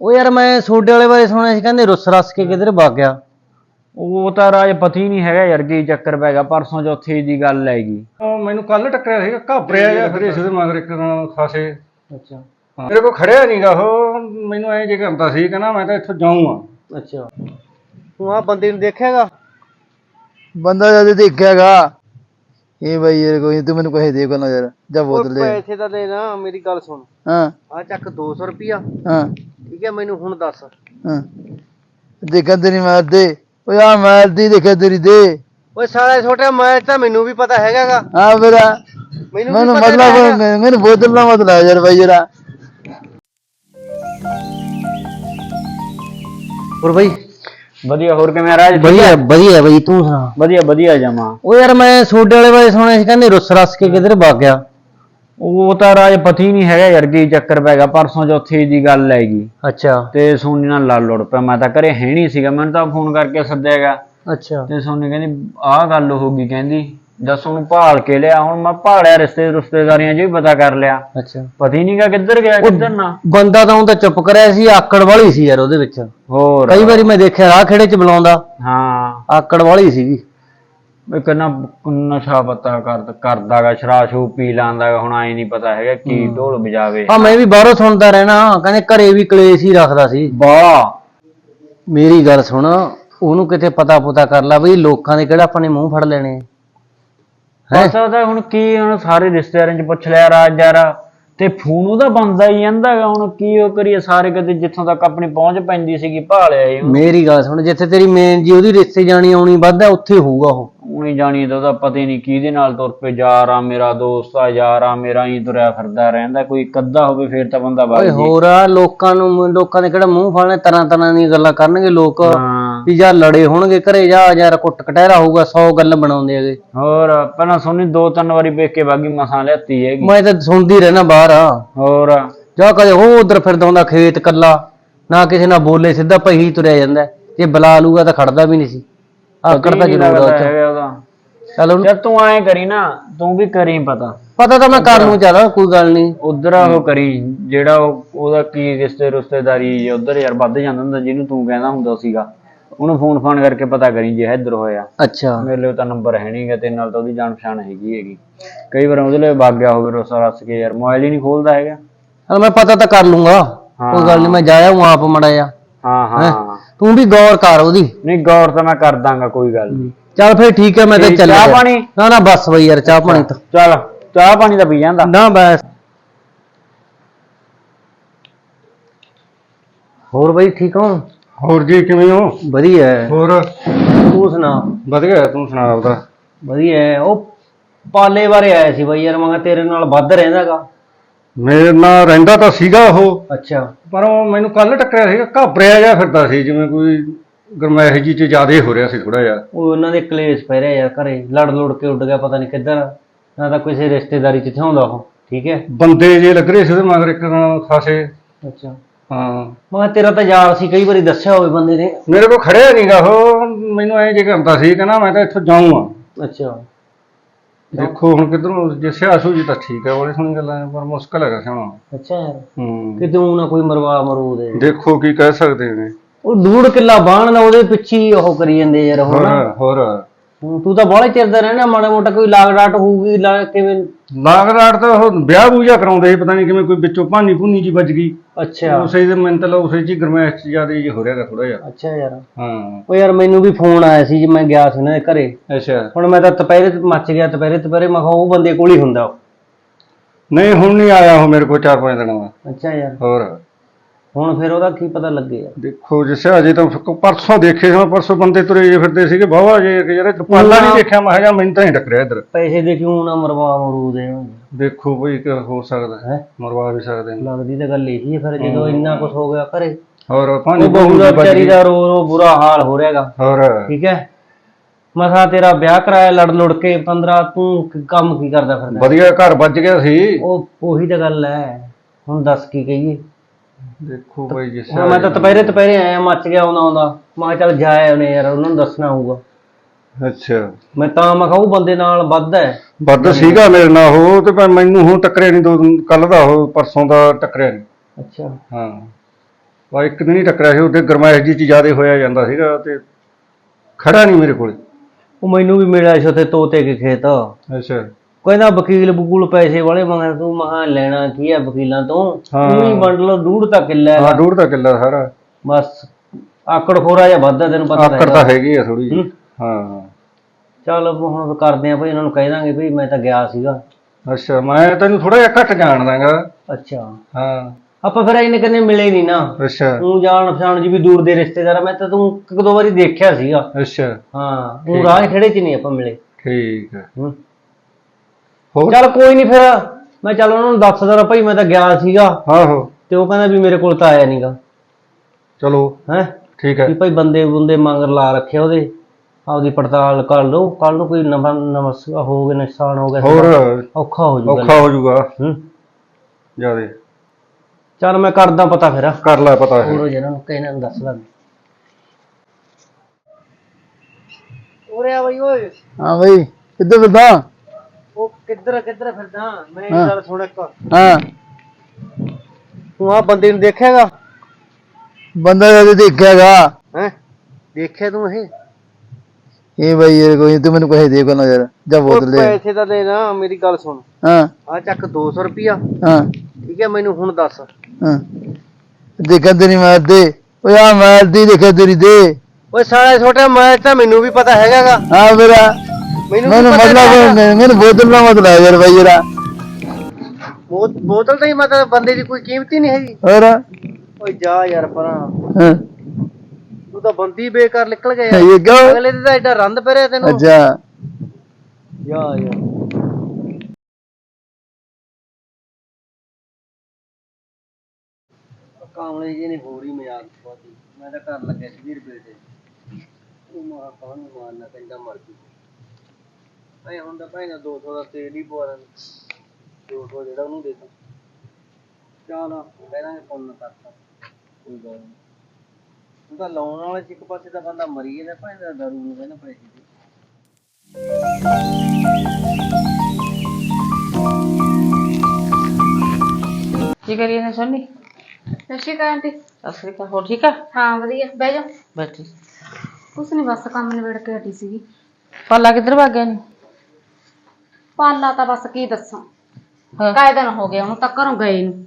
ਉਹ ਯਾਰ ਮੈਂ ਸੋਡੇ ਵਾਲੇ ਬਾਰੇ ਸੁਣਿਆ ਸੀ ਕਹਿੰਦੇ ਰੁੱਸ ਰਸ ਕੇ ਕਿਧਰ ਵਗ ਗਿਆ। ਉਹ ਤਾਂ ਰਾਜ ਪਤੀ ਨਹੀਂ ਹੈਗਾ ਯਾਰ ਕੀ ਚੱਕਰ ਪੈ ਗਿਆ ਪਰਸੋਂ ਚੌਥੀ ਦੀ ਗੱਲ ਹੈਗੀ। ਉਹ ਮੈਨੂੰ ਕੱਲ ਟੱਕਰਿਆ ਸੀਗਾ ਘਾਬਰਿਆ ਜਾਂ ਫਿਰ ਇਸ ਦੇ ਮਗਰ ਇੱਕ ਦਿਨ ਖਾਸੇ। ਅੱਛਾ। ਹਾਂ, ਮੇਰੇ ਕੋਲ ਖੜਿਆ ਨਹੀਂਗਾ ਉਹ ਮੈਨੂੰ ਐਂ ਜੇ ਕਰਦਾ ਸੀ ਕਹਿੰਦਾ ਮੈਂ ਤਾਂ ਇੱਥੋਂ ਜਾਊਂਗਾ। ਅੱਛਾ। ਤੂੰ ਆ ਬੰਦੇ ਨੂੰ ਦੇਖਿਆਗਾ? ਬੰਦਾ ਜਦ ਦੇਖਿਆਗਾ ਇਹ ਬਈ ਯਾਰ ਕੋਈ ਨੀ, ਤੂੰ ਮੈਨੂੰ ਕਹੇ ਦੇ ਕੋਲ ਯਾਰ ਜਾ ਬੋਤਲ ਦੇ। ਪੈਸੇ ਤਾਂ ਦੇ ਨਾ ਮੇਰੀ ਗੱਲ ਸੁਣ। ਹਾਂ। ਆ ਚੱਕ 200 ਰੁਪਿਆ ਹਾਂ। ਠੀਕ ਹੈ ਮੈਨੂੰ ਹੁਣ ਦੱਸ। ਹਾਂ। ਦੇਖਾਂ ਤੇਰੀ ਮਾਰਦੇ ਓਏ ਆ ਮਾਰਦੀ ਦੇਖਿਆ ਤੇਰੀ ਦੇ। ਓਏ ਸਾਲਾ ਛੋਟਾ ਮੈਂ ਤਾਂ ਮੈਨੂੰ ਵੀ ਪਤਾ ਹੈਗਾਗਾ। ਹਾਂ ਮੇਰਾ ਮੈਨੂੰ ਮੈਨੂੰ ਵੀ ਪਤਾ ਮਤਲਬ ਹੈਗਾ। ਮੈਨੂੰ ਬੋਤਲ ਦਾ ਮਤਲਬ ਯਾਰ ਬਈ ਯਾਰ। ਹੋਰ ਬਈ। ਵਧੀਆ ਹੋਰ ਕਿਵੇਂ ਆ ਰਾਜ? ਵਧੀਆ ਵਧੀਆ ਬਈ ਤੂੰ ਸੁਣਾ? ਵਧੀਆ ਵਧੀਆ ਜਮਾ। ਉਹ ਯਾਰ ਮੈਂ ਸੋਡੇ ਵਾਲੇ ਬਾਰੇ ਸੁਣਿਆ ਸੀ ਕਹਿੰਦੇ ਰੁੱਸ ਰਸ ਕੇ ਕਿਧਰ ਵਗ ਗਿਆ। ਉਹ ਤਾਂ ਰਾਜ ਪਤੀ ਨਹੀਂ ਹੈਗਾ ਯਾਰ ਕੀ ਚੱਕਰ ਪੈ ਗਿਆ? ਪਰਸੋਂ ਚੌਥੀ ਦੀ ਗੱਲ ਹੈਗੀ। ਅੱਛਾ। ਤੇ ਸੋਨੀ ਨਾਲ ਲੜ ਲੜ ਪਿਆ। ਮੈਂ ਤਾਂ ਘਰੇ ਹੈ ਨਹੀਂ ਸੀਗਾ ਮੈਨੂੰ ਤਾਂ ਫੋਨ ਕਰਕੇ ਸੱਦਿਆਗਾ ਅੱਛਾ। ਤੇ ਸੋਨੀ ਕਹਿੰਦੀ ਆਹ ਗੱਲ ਹੋ ਗਈ ਕਹਿੰਦੀ। ਜਸ ਉਹਨੂੰ ਭਾਲ ਕੇ ਲਿਆ ਹੁਣ ਮੈਂ ਭਾਲਿਆ ਰਿਸ਼ਤੇ ਰਿਸ਼ਤੇਦਾਰੀਆਂ 'ਚ ਵੀ ਪਤਾ ਕਰ ਲਿਆ। ਅੱਛਾ। ਪਤੀ ਨਹੀਂਗਾ ਕਿੱਧਰ ਗਿਆ ਕਿੱਧਰ ਨਾ। ਬੰਦਾ ਤਾਂ ਉਹ ਤਾਂ ਚੁੱਪ ਕਰਿਆ ਸੀ ਆਕੜ ਵਾਲੀ ਸੀ ਯਾਰ ਉਹਦੇ ਵਿੱਚ। ਹੋਰ। ਕਈ ਵਾਰੀ ਮੈਂ ਦੇਖਿਆ ਰਾਹ ਖੇੜੇ ਚ ਬੁਲਾਉਂਦਾ। ਹਾਂ। ਆਕੜ ਵਾਲੀ ਸੀਗੀ। ਇੱਕ ਨਾ ਨਸ਼ਾ ਪਤਾ ਕਰ ਕਰਦਾਗਾ ਸ਼ਰਾਬ ਸ਼ੂ ਪੀ ਲਾਂਦਾਗਾ ਹੁਣ ਆਈ ਨਹੀਂ ਪਤਾ ਹੈਗਾ ਕੀ ਢੋਲ ਵਜਾਵੇ। ਆ ਮੈਂ ਵੀ ਬਾਹਰੋਂ ਸੁਣਦਾ ਰਹਿਣਾ ਕਹਿੰਦੇ ਘਰੇ ਵੀ ਕਲੇਸ਼ ਹੀ ਰੱਖਦਾ ਸੀ। ਬਾ ਮੇਰੀ ਗੱਲ ਸੁਣ ਉਹਨੂੰ ਕਿਤੇ ਪਤਾ ਪੁਤਾ ਕਰ ਲੈ ਬਈ ਲੋਕਾਂ ਦੇ ਕਿਹੜਾ ਆਪਾਂ ਨੇ ਮੂੰਹ ਫੜ ਲੈਣੇ। ਆ। ਬਸ ਉਹਦਾ ਹੁਣ ਕੀ ਹੁਣ ਸਾਰੇ ਰਿਸ਼ਤੇਦਾਰਾਂ ਚ ਪੁੱਛ ਲਿਆ ਰਾਜ ਯਾਰ ਤੇ ਫੋਨ ਉਹਦਾ ਬੰਦਾ ਹੀ ਜਾਂਦਾਗਾ ਹੁਣ ਕੀ ਉਹ ਕਰੀਏ ਸਾਰੇ ਕਦੇ ਜਿੱਥੋਂ ਤੱਕ ਆਪਣੀ ਪਹੁੰਚ ਪੈਂਦੀ ਸੀਗੀ ਭਾਲਿਆ ਹੀ ਮੇਰੀ ਗੱਲ ਸੁਣ ਜਿੱਥੇ ਤੇਰੀ ਮੇਨ ਜੀ ਉਹਦੀ ਰਿਸ਼ਤੇ ਜਾਣੀ ਆਉਣੀ ਵੱਧ ਹੈ ਉੱਥੇ ਹੋਊਗਾ ਉਹ। ਉਹਨੀ ਜਾਣੀ ਤਾਂ ਉਹਦਾ ਪਤਾ ਹੀ ਨਹੀਂ ਕਿਹਦੇ ਨਾਲ ਤੁਰ ਪਏ ਯਾਰ ਆ ਮੇਰਾ ਦੋਸਤ ਆ ਯਾਰ ਆ ਮੇਰਾ ਹੀ ਤੁਰਿਆ ਫਿਰਦਾ ਰਹਿੰਦਾ ਕੋਈ ਕੱਦਾ ਹੋਵੇ ਫੇਰ ਤਾਂ ਬੰਦਾ ਓਏ ਜੇ। ਹੋਰ ਆ ਲੋਕਾਂ ਨੂੰ ਲੋਕਾਂ ਦੇ ਕਿਹੜਾ ਮੂੰਹ ਫੜਨੇ ਤਰ੍ਹਾਂ ਤਰ੍ਹਾਂ ਦੀਆਂ ਗੱਲਾਂ ਕਰਨਗੇ ਲੋਕ। ਹਾਂ। ਵੀ ਜਾਂ ਲੜੇ ਹੋਣਗੇ ਘਰੇ ਜਾ ਯਾਰ ਕੁੱਟ ਕਟਹਿਰਾ ਹੋਊਗਾ 100 ਗੱਲ ਬਣਾਉਂਦੇ ਹੈਗੇ। ਹੋਰ ਪਹਿਲਾਂ ਸੋਨੀ ਦੋ ਤਿੰਨ ਵਾਰੀ ਵੇਖ ਕੇ ਬਾਗੀ ਮਸਾਂ ਲਿਆਤੀ ਹੈਗੀ। ਮੈਂ ਤਾਂ ਸੁਣਦੀ ਰਹਿਣਾ ਬਾਹਰ ਆ। ਹੋਰ। ਜਾ ਕਦੇ ਉਹ ਉਧਰ ਫਿਰਦਾ ਹੁੰਦਾ ਖੇਤ ਕੱਲਾ ਨਾ ਕਿਸੇ ਨਾਲ ਬੋਲੇ ਸਿੱਧਾ ਪਹੀ ਤੁਰਿਆ ਜਾਂਦਾ। ਜੇ ਬੁਲਾ ਲੂਗਾ ਤਾਂ ਖੜਦਾ ਵੀ ਨਹੀਂ ਸੀ। ਆਕੜ ਤਾਂ ਜ਼ਰੂਰ ਆ ਉਹਦਾ। ਚੱਲ ਉਹਨੂੰ ਯਾਰ ਤੂੰ ਐਂ ਕਰੀ ਨਾ ਤੂੰ ਵੀ ਕਰੀ ਪਤਾ। ਪਤਾ ਤਾਂ ਮੈਂ ਕਰ ਲੂੰ ਚੱਲ ਕੋਈ ਗੱਲ ਨਹੀਂ। ਉਧਰ ਉਹ ਕਰੀ ਜਿਹੜਾ ਉਹ- ਉਹਦਾ ਕੀ ਰਿਸ਼ਤੇ ਰਿਸ਼ਤੇਦਾਰੀ ਉਧਰ ਯਾਰ ਵੱਧ ਜਾਂਦਾ ਹੁੰਦਾ ਜਿਹਨੂੰ ਤੂੰ ਕਹਿੰਦਾ ਹੁੰਦਾ ਸੀਗਾ। ਉਹਨੂੰ ਫੋਨ ਫਾਨ ਕਰਕੇ ਪਤਾ ਕਰੀ ਜੇ ਇੱਧਰ ਹੋਇਆ। ਅੱਛਾ। ਮੇਰੇ ਲਈ ਤਾਂ ਨੰਬਰ ਹੈ ਨਹੀਂਗਾ ਤੇ ਨਾਲ ਤਾਂ ਉਹਦੀ ਜਾਣ ਪਛਾਣ ਹੈਗੀ ਹੈਗੀ। ਕਈ ਵਾਰ ਉਹਦੇ ਲਈ ਵਗ ਗਿਆ ਹੋਵੇ ਰੋਸਾ ਰੱਸ ਕੇ ਯਾਰ ਮੋਬਾਈਲ ਹੀ ਨਹੀਂ ਖੋਲਦਾ ਹੈਗਾ। ਚੱਲ ਮੈਂ ਪਤਾ ਤਾਂ ਕਰ ਲੂੰਗਾ। ਕੋਈ ਗੱਲ ਨਹੀਂ ਮੈਂ ਜਾਇਆ ਹੂੰ ਆਪ ਮੜਾ ਜਾ ਹਾਂ ਹਾਂ। ਤੂੰ ਵੀ ਗੌਰ ਕਰ ਉਹਦੀ। ਨਹੀਂ ਗੌਰ ਤਾਂ ਮੈਂ ਕਰ ਦਾਂਗਾ ਕੋਈ ਗੱਲ ਨੀ। ਚੱਲ ਫੇਰ ਠੀਕ ਹੈ ਮੈਂ ਤਾਂ ਤੇ ਚੱਲਿਆ। ਚਾਹ ਪਾਣੀ? ਨਾ ਨਾ ਬਸ ਬਈ ਯਾਰ ਚਾਹ ਪਾਣੀ ਤਾਂ। ਚੱਲ ਚਾਹ ਪਾਣੀ ਤਾਂ ਪੀ ਜਾਂਦਾ। ਨਾ ਬਸ। ਹੋਰ ਬਈ ਠੀਕ ਹੋ? ਹੋਰ ਜੀ ਕਿਵੇਂ ਹੋ? ਵਧੀਆ। ਹੈ। ਹੋਰ? ਤੂੰ ਸੁਣਾ। ਵਧੀਆ ਤੂੰ ਸੁਣਾ ਆਪਦਾ। ਵਧੀਆ ਹੈ। ਉਹ ਪਾਲੇ ਬਾਰੇ ਆਇਆ ਸੀ ਬਈ ਯਾਰ ਮੈਂ ਕਿਹਾ ਤੇਰੇ ਨਾਲ ਵੱਧ ਰਹਿੰਦਾਗਾ। ਮੇਰੇ ਨਾਲ ਰਹਿੰਦਾ ਤਾਂ ਸੀਗਾ ਉਹ। ਅੱਛਾ। ਪਰ ਉਹ ਮੈਨੂੰ ਕੱਲ ਟੱਕਰਿਆ ਸੀਗਾ ਘਾਬਰਿਆ ਜਾਂ ਫਿਰਦਾ ਸੀ ਜਿਵੇਂ ਕੋਈ ਗਰਮੈਸ਼ ਜੀ ਚ ਜ਼ਿਆਦਾ ਹੋ ਰਿਹਾ ਸੀ ਥੋੜਾ ਜਿਹਾ। ਉਹ ਉਹਨਾਂ ਦੇ ਕਲੇਸ਼ ਪੈ ਰਿਹਾ ਯਾਰ ਘਰੇ। ਲੜ ਲੁੜ ਕੇ ਉੱਡ ਗਿਆ ਪਤਾ ਨਹੀਂ ਕਿੱਧਰ। ਨਾ ਤਾਂ ਕਿਸੇ ਰਿਸ਼ਤੇਦਾਰੀ ਚ ਥਿਆਉਂਦਾ ਉਹ ਠੀਕ ਹੈ? ਬੰਦੇ ਜੇ ਲੱਗ ਰਹੇ ਸੀ ਉਹਦੇ ਮਗਰ ਇੱਕ ਦਿਨ ਖਾਸੇ। ਅੱਛਾ। ਹਾਂ। ਮੈਂ ਕਿਹਾ ਤੇਰਾ ਤਾਂ ਯਾਰ ਸੀ ਕਈ ਵਾਰੀ ਦੱਸਿਆ ਹੋਵੇ ਬੰਦੇ ਨੇ। ਮੇਰੇ ਕੋਲ ਖੜਿਆ ਨਹੀਂਗਾ ਉਹ ਮੈਨੂੰ ਐਂ ਜੇ ਕਰਦਾ ਸੀ ਕਹਿੰਦਾ ਮੈਂ ਤਾਂ ਇੱਥੋਂ ਜਾਊਂਗਾ। ਅੱਛਾ। ਦੇਖੋ ਹੁਣ ਕਿਧਰੋਂ ਜੇ ਸਿਆਸੂ ਜੀ ਤਾਂ ਠੀਕ ਹੈ ਉਹਦੇ ਸੁਣੀ ਗੱਲਾਂ ਪਰ ਮੁਸ਼ਕਲ ਹੈਗਾ ਸਿਆਣਾ। ਅੱਛਾ ਯਾਰ। ਹੂੰ। ਊਂ ਨਾ ਕੋਈ ਮਰਵਾ ਮਰੂ ਦੇ। ਦੇਖੋ ਕੀ ਕਹਿ ਸਕਦੇ ਨੇ। ਉਹ ਡੂੜ ਕਿੱਲਾ ਬਾਣ ਦਾ ਉਹਦੇ ਪਿੱਛੇ ਹੀ ਉਹ ਕਰੀ ਜਾਂਦੇ ਯਾਰ ਹੋਰ ਹੋਰ। ਤੂੰ ਤਾਂ ਬਾਹਲੇ ਚਿਰ ਦਾ ਰਹਿਣਾ ਮਾੜਾ ਮੋਟਾ ਕੋਈ ਲਾਗ ਡਾਟ ਹੋਊਗੀ ਲਾ ਕਿਵੇਂ? ਲਾਗਰਾੜ ਤਾਂ ਉਹ ਵਿਆਹ ਬੂਜਾ ਕਰਾਉਂਦੇ ਸੀ ਪਤਾ ਨਹੀਂ ਕਿਵੇਂ ਕੋਈ ਵਿੱਚੋਂ ਭਾਨੀ ਭੁੰਨੀ ਜੀ ਵੱਜ ਗਈ। ਅੱਛਾ। ਉਸੇ ਦੇ ਮੰਤਲ ਉਸੇ ਜੀ ਗਰਮੈਸ਼ ਚ ਜ਼ਿਆਦਾ ਜੀ ਹੋ ਰਿਹਾ ਥੋੜਾ ਜਿਹਾ। ਅੱਛਾ ਯਾਰ। ਹਾਂ। ਉਹ ਯਾਰ ਮੈਨੂੰ ਵੀ ਫੋਨ ਆਇਆ ਸੀ ਜੇ ਮੈਂ ਗਿਆ ਸੀ ਨਾ ਘਰੇ। ਅੱਛਾ। ਹੁਣ ਮੈਂ ਤਾਂ ਦੁਪਹਿਰੇ ਤੇ ਮੱਚ ਗਿਆ ਦੁਪਹਿਰੇ ਦੁਪਹਿਰੇ ਮੈਂ ਕਿਹਾ ਉਹ ਬੰਦੇ ਕੋਲ ਹੀ ਹੁੰਦਾ। ਉਹ। ਨਹੀਂ ਹੁਣ ਨਹੀਂ ਆਇਆ ਉਹ ਮੇਰੇ ਕੋਲ ਚਾਰ ਪੰਜ ਦਿਨਾਂ ਦਾ। ਅੱਛਾ ਯਾਰ। ਹੋਰ। ਹੁਣ ਫਿਰ ਉਹਦਾ ਕੀ ਪਤਾ ਲੱਗੇ ਯਾਰ ਦੇਖੋ ਜਿਸੇ ਅਜੇ ਤਾਂ ਪਰਸੋਂ ਦੇਖੇ ਸੀ ਪਰਸੋਂ ਬੰਦੇ ਤੁਰੇ ਜੇ ਫਿਰਦੇ ਸੀਗੇ ਬਾਵਾ ਜੇ ਕਿ ਯਾਰ ਪਾਲਾ ਨਹੀਂ ਦੇਖਿਆ ਮੈਂ ਕਿਹਾ ਮੈਨੂੰ ਤਾਂ ਨਹੀਂ ਟੱਕਰਿਆ ਇੱਧਰ। ਪੈਸੇ ਦੇ ਕਿਉਂ ਨਾ ਮਰਵਾ ਮਰੂ ਦੇ? ਦੇਖੋ ਬਈ ਕਿ ਹੋ ਸਕਦਾ ਹੈ? ਮਰਵਾ ਵੀ ਸਕਦੇ ਨੇ। ਲੱਗਦੀ ਤਾਂ ਗੱਲ ਇਹੀ ਹੈ ਫਿਰ ਜਦੋਂ ਇੰਨਾ ਕੁਝ ਹੋ ਗਿਆ ਘਰੇ। ਹੋਰ ਭਾਨੀ ਉਹ ਬਹੂ ਦਾ ਜੀ ਵਿਚਾਰੀ ਰੋ ਰੋ ਬੁਰਾ ਹਾਲ ਹੋ ਰਿਹਾਗਾ। ਹੋਰ। ਠੀਕ ਹੈ? ਮਸਾ ਤੇਰਾ ਵਿਆਹ ਕਰਾਇਆ ਲੜ ਲੁੜ ਕੇ 15 ਤੂੰ ਕ- ਕੰਮ ਕੀ ਕਰਦਾ ਫਿਰਦਾ? ਵਧੀਆ ਘਰ ਵੱਜ ਗਿਆ ਸੀ। ਉਹ ਉਹੀ ਤਾਂ ਗੱਲ ਹੈ। ਹੁਣ ਦੱਸ ਕੀ ਕਹੀਏ? ਦੇਖੋ ਬਈ ਜਿਸੇ ਹੁਣ ਮੈਂ ਤਾਂ ਦੁਪਹਿਰੇ ਦੁਪਹਿਰੇ ਆਇਆ ਮੱਚ ਗਿਆ ਆਉਂਦਾ ਆਉਂਦਾ। ਮੈਂ ਕਿਹਾ ਚੱਲ ਜਾਇਆ ਉਹਨੇ ਯਾਰ ਉਹਨਾਂ ਨੂੰ ਦੱਸਣਾ ਹੋਊਗਾ। ਅੱਛਾ। ਮੈਂ ਤਾਂ ਮੈਂ ਕਿਹਾ ਉਹ ਬੰਦੇ ਨਾਲ ਵੱਧ ਹੈ। ਵੱਧ ਸੀਗਾ ਮੇਰੇ ਨਾਲ ਉਹ ਤੇ ਪਰ ਮੈਨੂੰ ਹੁਣ ਟੱਕਰਿਆ ਨਹੀਂ ਦੋ ਦਿਨ ਕੱਲ ਦਾ ਉਹ ਪਰਸੋਂ ਦਾ ਟੱਕਰਿਆ ਨਹੀਂ ਅੱਛਾ। ਹਾਂ। ਵਾ ਇੱਕ ਦਿਨ ਹੀ ਟੱਕਰਿਆ ਸੀ ਉਹਦੇ ਗਰਮਾਇਸ਼ ਜੀ ਚ ਜ਼ਿਆਦਾ ਹੋਇਆ ਜਾਂਦਾ ਸੀਗਾ ਤੇ ਖੜਾ ਨਹੀਂ ਮੇਰੇ ਕੋਲੇ। ਉਹ ਮੈਨੂੰ ਵੀ ਮਿਲਿਆ ਸੀ ਉੱਥੇ ਤੋਤੇ ਕੇ ਖੇਤ। ਅੱਛਾ। ਕਹਿੰਦਾ ਵਕੀਲ ਬਕੂਲ ਪੈਸੇ ਵਾਲੇ ਮੰਗਦਾ ਤੂੰ ਮਹਾ ਲੈਣਾ ਕੀ ਹੈ ਵਕੀਲਾਂ ਤੋਂ? ਹਾਂ। ਤੂੰ ਹੀ ਵੰਡ ਲਓ ਡੂੜ ਤਾਂ ਕਿੱਲਾ ਹਾਂ ਹੈਗਾ। ਡੂੜ ਦਾ ਕਿੱਲਾ ਸਾਰਾ। ਬਸ ਆਕੜ ਖੋਰਾ ਜਿਹਾ ਵੱਧਦਾ ਤੈਨੂੰ ਪਤਾ ਆਕੜ ਤਾਂ ਹੈਗਾ। ਆ ਥੋੜੀ ਹੂੰ। ਜਿਹੀ। ਹਾਂ। ਚੱਲ ਹੁਣ ਕਰਦੇ ਆ ਭਈ ਇਹਨਾਂ ਨੂੰ ਕਹਿ ਦਾਂਗੇ ਭਈ ਮੈਂ ਤਾਂ ਗਿਆ ਸੀਗਾ। ਅੱਛਾ ਮੈਂ ਤੈਨੂੰ ਥੋੜਾ ਜਿਹਾ ਘੱਟ ਜਾਣਦਾਗਾ ਅੱਛਾ। ਹਾਂ। ਆਪਾਂ ਫਿਰ ਇਹਨੇ ਕੰਨੇ ਮਿਲੇ ਨਹੀਂ ਨਾ। ਅੱਛਾ। ਤੂੰ ਜਾਣ ਪਛਾਣ ਜੀ ਵੀ ਦੂਰ ਦੇ ਰਿਸ਼ਤੇਦਾਰ ਆ, ਮੈਂ ਤਾਂ ਤੂੰ ਇੱਕ ਦੋ ਵਾਰੀ ਦੇਖਿਆ ਸੀਗਾ। ਅੱਛਾ। ਹਾਂ ਉਹ ਰਾਹ ਖੜੇ ਚ ਨਹੀਂ ਆਪਾਂ ਮਿਲੇ। ਠੀਕ ਹੈ ਹੂੰ। ਹੋਰ? ਚੱਲ ਕੋਈ ਨਹੀਂ ਫਿਰ। ਮੈਂ ਚੱਲ ਉਹਨਾਂ ਨੂੰ ਦੱਸ ਦਰਾਂ ਭਈ ਮੈਂ ਤਾਂ ਗਿਆ ਸੀਗਾ। ਆਹੋ ਤੇ ਉਹ ਕਹਿੰਦਾ ਵੀ ਮੇਰੇ ਕੋਲ ਤਾਂ ਆਇਆ ਨਹੀਂਗਾ ਚਲੋ। ਹੈ? ਠੀਕ ਹੈ। ਵੀ ਭਾਈ ਬੰਦੇ ਬੁੰਦੇ ਮੰਗਰ ਲਾ ਰੱਖੇ ਉਹਦੇ। ਆਪਦੀ ਪੜਤਾਲ ਕਰ ਲਓ। ਕੱਲ ਨੂੰ ਕੋਈ ਨਵਾਂ ਨਵਾਂ ਹੋ ਗਿਆ ਨੁਕਸਾਨ ਹੋ ਗਿਆ ਹੋਰ? ਔਖਾ ਹੋ ਜਾਊਗਾ। ਔਖਾ ਹੋ ਜਾਊਗਾ। ਹੂੰ। ਜਿਆਦੇ ਚੱਲ ਮੈਂ ਕਰਦਾ ਪਤਾ ਫਿਰ। ਕਰ ਲੈ ਪਤਾ ਹੈ ਹੋਰ ਜਿਹਨਾਂ ਨੂੰ ਕਹਿਣਾ ਨੂੰ ਦੱਸ ਦਾਂਗੇ ਉਰੇ ਆ ਬਈ ਓਏ। ਹਾਂ ਬਈ ਕਿੱਧਰ ਫਿਰਦਾ? ਉਹ ਕਿੱਧਰ ਕਿੱਧਰ ਫਿਰਦਾ? ਮੈਂ ਹਾਂ। ਗੱਲ ਸੁਣ ਇੱਕ। ਹਾਂ। ਤੂੰ ਆ ਬੰਦੇ ਨੂੰ ਦੇਖਿਆਗਾ? ਬੰਦਾ ਜਦ ਦੇਖਿਆਗਾ। ਹੈ? ਦੇਖਿਆ ਤੂੰ ਇਹ? ਇਹ ਬਈ ਯਾਰ ਕੋਈ ਨੀ, ਤੂੰ ਮੈਨੂੰ ਪੈਸੇ ਦੇ ਕੋਲ ਯਾਰ। ਜਾ ਬੋਤਲ ਦੇ ਪੈਸੇ ਤਾਂ ਦੇ ਨਾ ਮੇਰੀ ਗੱਲ ਸੁਣ। ਹਾਂ। ਆ ਚੱਕ 200 ਰੁਪਿਆ ਹਾਂ। ਠੀਕ ਹੈ ਮੈਨੂੰ ਹੁਣ ਦੱਸ। ਹਾਂ। ਦੇਖਣ ਤੇ ਨਹੀਂ ਮਾਰਦੇ ਓਏ ਆ ਮਾਰਦੀ ਦੇਖਿਆ ਤੇਰੀ ਦੇ। ਓਏ ਸਾਲਾ ਛੋਟਾ ਮੈਂ ਤਾਂ ਮੈਨੂੰ ਵੀ ਪਤਾ ਹੈਗਾਗਾ। ਹਾਂ ਮੇਰਾ। ਮੈਨੂੰ ਮੈਨੂੰ ਮਤਲਬ ਮੈਨੂੰ ਬੋਤਲ ਦਾ ਮਤਲਬ ਹੈ ਯਾਰ ਬਈ ਯਾਰ ਬੋਤਲ ਤਾਂ ਹੀ ਮਤਲਬ ਬੰਦੇ ਦੀ ਕੋਈ ਕੀਮਤ ਹੀ ਨਹੀਂ ਹੈਗੀ। ਹੋਰ? ਓਏ ਜਾ ਯਾਰ ਪਰਾਂ। ਹਾਂ। ਤੂੰ ਤਾਂ ਬੰਦੀ ਬੇਕਾਰ ਨਿਕਲ ਗਿਆ ਇਹ ਕਿਉਂ? ਅਗਲੇ ਦੀ ਤਾਂ ਐਡਾ ਰੰਦ ਪਰਿਆ ਤੈਨੂੰ। ਅੱਛਾ। ਜਾ ਯਾਰ। ਕਾਮਲੇ ਜੀ ਨੇ ਹੋਰ ਹੀ ਮਜ਼ਾਕ ਪਾਤੀ। ਮੈਂ ਤਾਂ ਘਰ ਲੱਗਿਆ ਸੀ 20 ਰੁਪਏ ਤੇ ਉਹ ਮਾ ਕਾਹਨ ਮਾਰਨਾ ਕਹਿੰਦਾ ਮਰ ਗਈ ਐ ਹੁਣ ਤਾਂ ਭਾਈ ਨਾ 200 ਦਾ ਤੇਲ ਹੀ ਪਵਾ ਦੇਣ। 200 ਜਿਹੜਾ ਉਹਨੂੰ ਦੇ ਦਾਂ ਚੱਲ ਪਹਿਲਾਂ ਫੋਨ ਕਰਤਾ। ਕੋਈ ਗੱਲ ਨਹੀਂ ਉਹ ਤਾਂ ਲਾਉਣ ਵਾਲੇ ਚ ਇੱਕ ਪਾਸੇ ਤਾਂ ਬੰਦਾ ਮਰੀ ਗਿਆ ਭਾਈ ਦਾ ਦਾਰੂ ਨੂੰ ਕਹਿੰਦਾ ਪੈਸੇ ਦੇ। ਕੀ ਕਰੀਏ ਨੇ ਸੋਨੀ? ਸਤਿ ਸ਼੍ਰੀ ਅਕਾਲ ਆਂਟੀ। ਸਤਿ ਸ੍ਰੀ ਅਕਾਲ ਹੋਰ ਠੀਕ ਆ? ਹਾਂ ਵਧੀਆ। ਬਹਿ ਜਾ। ਬੈਠੀ। ਕੁਛ ਨਹੀਂ ਬਸ ਕੰਮ ਨਿਬੜ ਕੇ ਹਟੀ ਸੀਗੀ। ਪਾਲਾ ਕਿੱਧਰ ਭੱਗ ਗਿਆ ਨੀ? ਪਾਲਾ ਤਾਂ ਬਸ ਕੀ ਦੱਸਾਂ। ਹਾਂ। ਕਾਇ ਦਿਨ ਹੋ ਗਏ ਉਹਨੂੰ ਤਾਂ ਘਰੋਂ ਗਏ ਨੂੰ।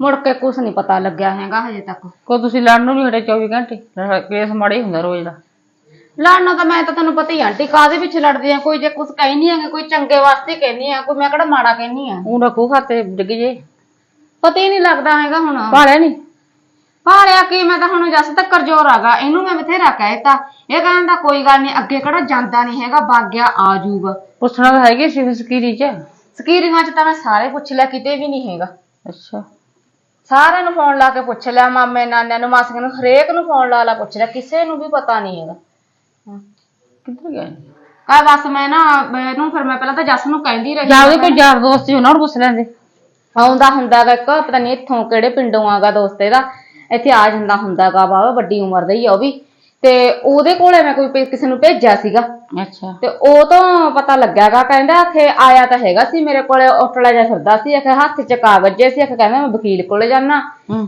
ਮੁੜ ਕੇ ਕੁਛ ਨਹੀਂ ਪਤਾ ਲੱਗਿਆ ਹੈਗਾ ਹਜੇ ਤੱਕ। ਕੋ ਤੁਸੀਂ ਲੜਨ ਨੂੰ ਨਹੀਂ ਹਟੇ 24 ਘੰਟੇ? ਲੜ- ਕੇਸ ਮਾੜੇ ਹੀ ਹੁੰਦਾ ਰੋਜ਼ ਦਾ। ਲੜਨਾ ਤਾਂ ਮੈਂ ਤਾਂ ਤੈਨੂੰ ਪਤਾ ਹੀ ਆ ਆਂਟੀ ਕਾਦੇ ਵਿੱਚ ਲੜਦੇ ਆ? ਕੋਈ ਜੇ ਕੁਛ ਕਹਿਨੀ ਹੈਗੇ ਕੋਈ ਚੰਗੇ ਵਾਸਤੇ ਕਹਿਨੀ ਆ ਕੋਈ ਮੈਂ ਕਿਹੜਾ ਮਾੜਾ ਕਹਿਨੀ ਆ? ਉਹ ਨਾ ਖੂਹ ਖਾਤੇ ਡਿੱਗ ਜੇ। ਪਤਾ ਹੀ ਨਹੀਂ ਲੱਗਦਾ ਹੈਗਾ ਹੁਣ। ਭਾਲਿਆ ਨਹੀਂ ਭਾਲਿਆ ਕੀ? ਮੈਂ ਤਾਂ ਹੁਣ ਜਸ ਤੱਕ ਜ਼ੋਰ ਆਗਾ ਇਹਨੂੰ ਮੈਂ ਬਥੇਰਾ ਕਹਿਤਾ ਇਹ ਕਹਿੰਦਾ ਕੋਈ ਗੱਲ ਨਹੀਂ ਅੱਗੇ ਕਿਹੜਾ ਜਾਂਦਾ ਨਹੀਂ ਹੈਗਾ ਬਾਗਿਆ ਆ ਜਾਊਗਾ। ਪੁੱਛਣਾ ਤਾਂ ਹੈਗੇ ਸੀ ਸਕੀਰੀ ਚ? ਸਕੀਰਿੰਗਾਂ 'ਚ ਤਾਂ ਮੈਂ ਸਾਰੇ ਪੁੱਛ ਲਿਆ ਕਿਤੇ ਵੀ ਨਹੀਂ ਹੈਗਾ। ਅੱਛਾ। ਸਾਰਿਆਂ ਨੂੰ ਫੋਨ ਲਾ ਕੇ ਪੁੱਛ ਲਿਆ ਮਾਮੇ ਨਾਨਿਆਂ ਨੂੰ ਮਾਸੀਆਂ ਨੂੰ ਹਰੇਕ ਨੂੰ ਫੋਨ ਲਾ ਲਾ ਪੁੱਛ ਲਿਆ ਕਿਸੇ ਨੂੰ ਵੀ ਪਤਾ ਨਹੀਂ ਹੈਗਾ। ਕਿੱਧਰ ਗਿਆ ਕਾ ਬਸ ਮੈਂ ਨਾ ਇਹਨੂੰ ਫਿਰ ਮੈਂ ਪਹਿਲਾਂ ਤਾਂ ਜੱਸ ਨੂੰ ਕਹਿੰਦੀ ਰਹੀ ਜਾਂ ਉਹਦੇ ਕੋਈ ਯਾਰ ਦੋਸਤ ਸੀ ਉਹਨਾਂ ਨੂੰ ਪੁੱਛ ਲੈਂਦੇ। ਆਉਂਦਾ ਹੁੰਦਾਗਾ ਇੱਕ ਪਤਾ ਨਹੀਂ ਇੱਥੋਂ ਕਿਹੜੇ ਪਿੰਡੋਂ ਆਗਾ ਦੋਸਤ ਇਹਦਾ। ਇੱਥੇ ਆ ਜਾਂਦਾ ਹੁੰਦਾਗਾ ਬਾਬਾ ਵੱਡੀ ਉਮਰ ਦਾ ਹੀ ਆ ਉਹ ਵੀ। ਤੇ ਉਹਦੇ ਕੋਲੇ ਮੈਂ ਕੋਈ ਕਿਸੇ ਨੂੰ ਭੇਜਿਆ ਸੀਗਾ। ਅੱਛਾ। ਤੇ ਉਹ ਤੋਂ ਪਤਾ ਲੱਗਿਆਗਾ ਕਹਿੰਦਾ ਆਖੇ ਆਇਆ ਤਾਂ ਹੈਗਾ ਸੀ ਮੇਰੇ ਕੋਲੇ ਉਟਲਾ ਜਿਹਾ ਫਿਰਦਾ ਸੀ ਆਖੇ ਹੱਥ 'ਚ ਕਾਗਜ਼ ਜੇ ਸੀ ਆਖੇ ਕਹਿੰਦਾ ਮੈਂ ਵਕੀਲ ਕੋਲੇ ਜਾਣਾ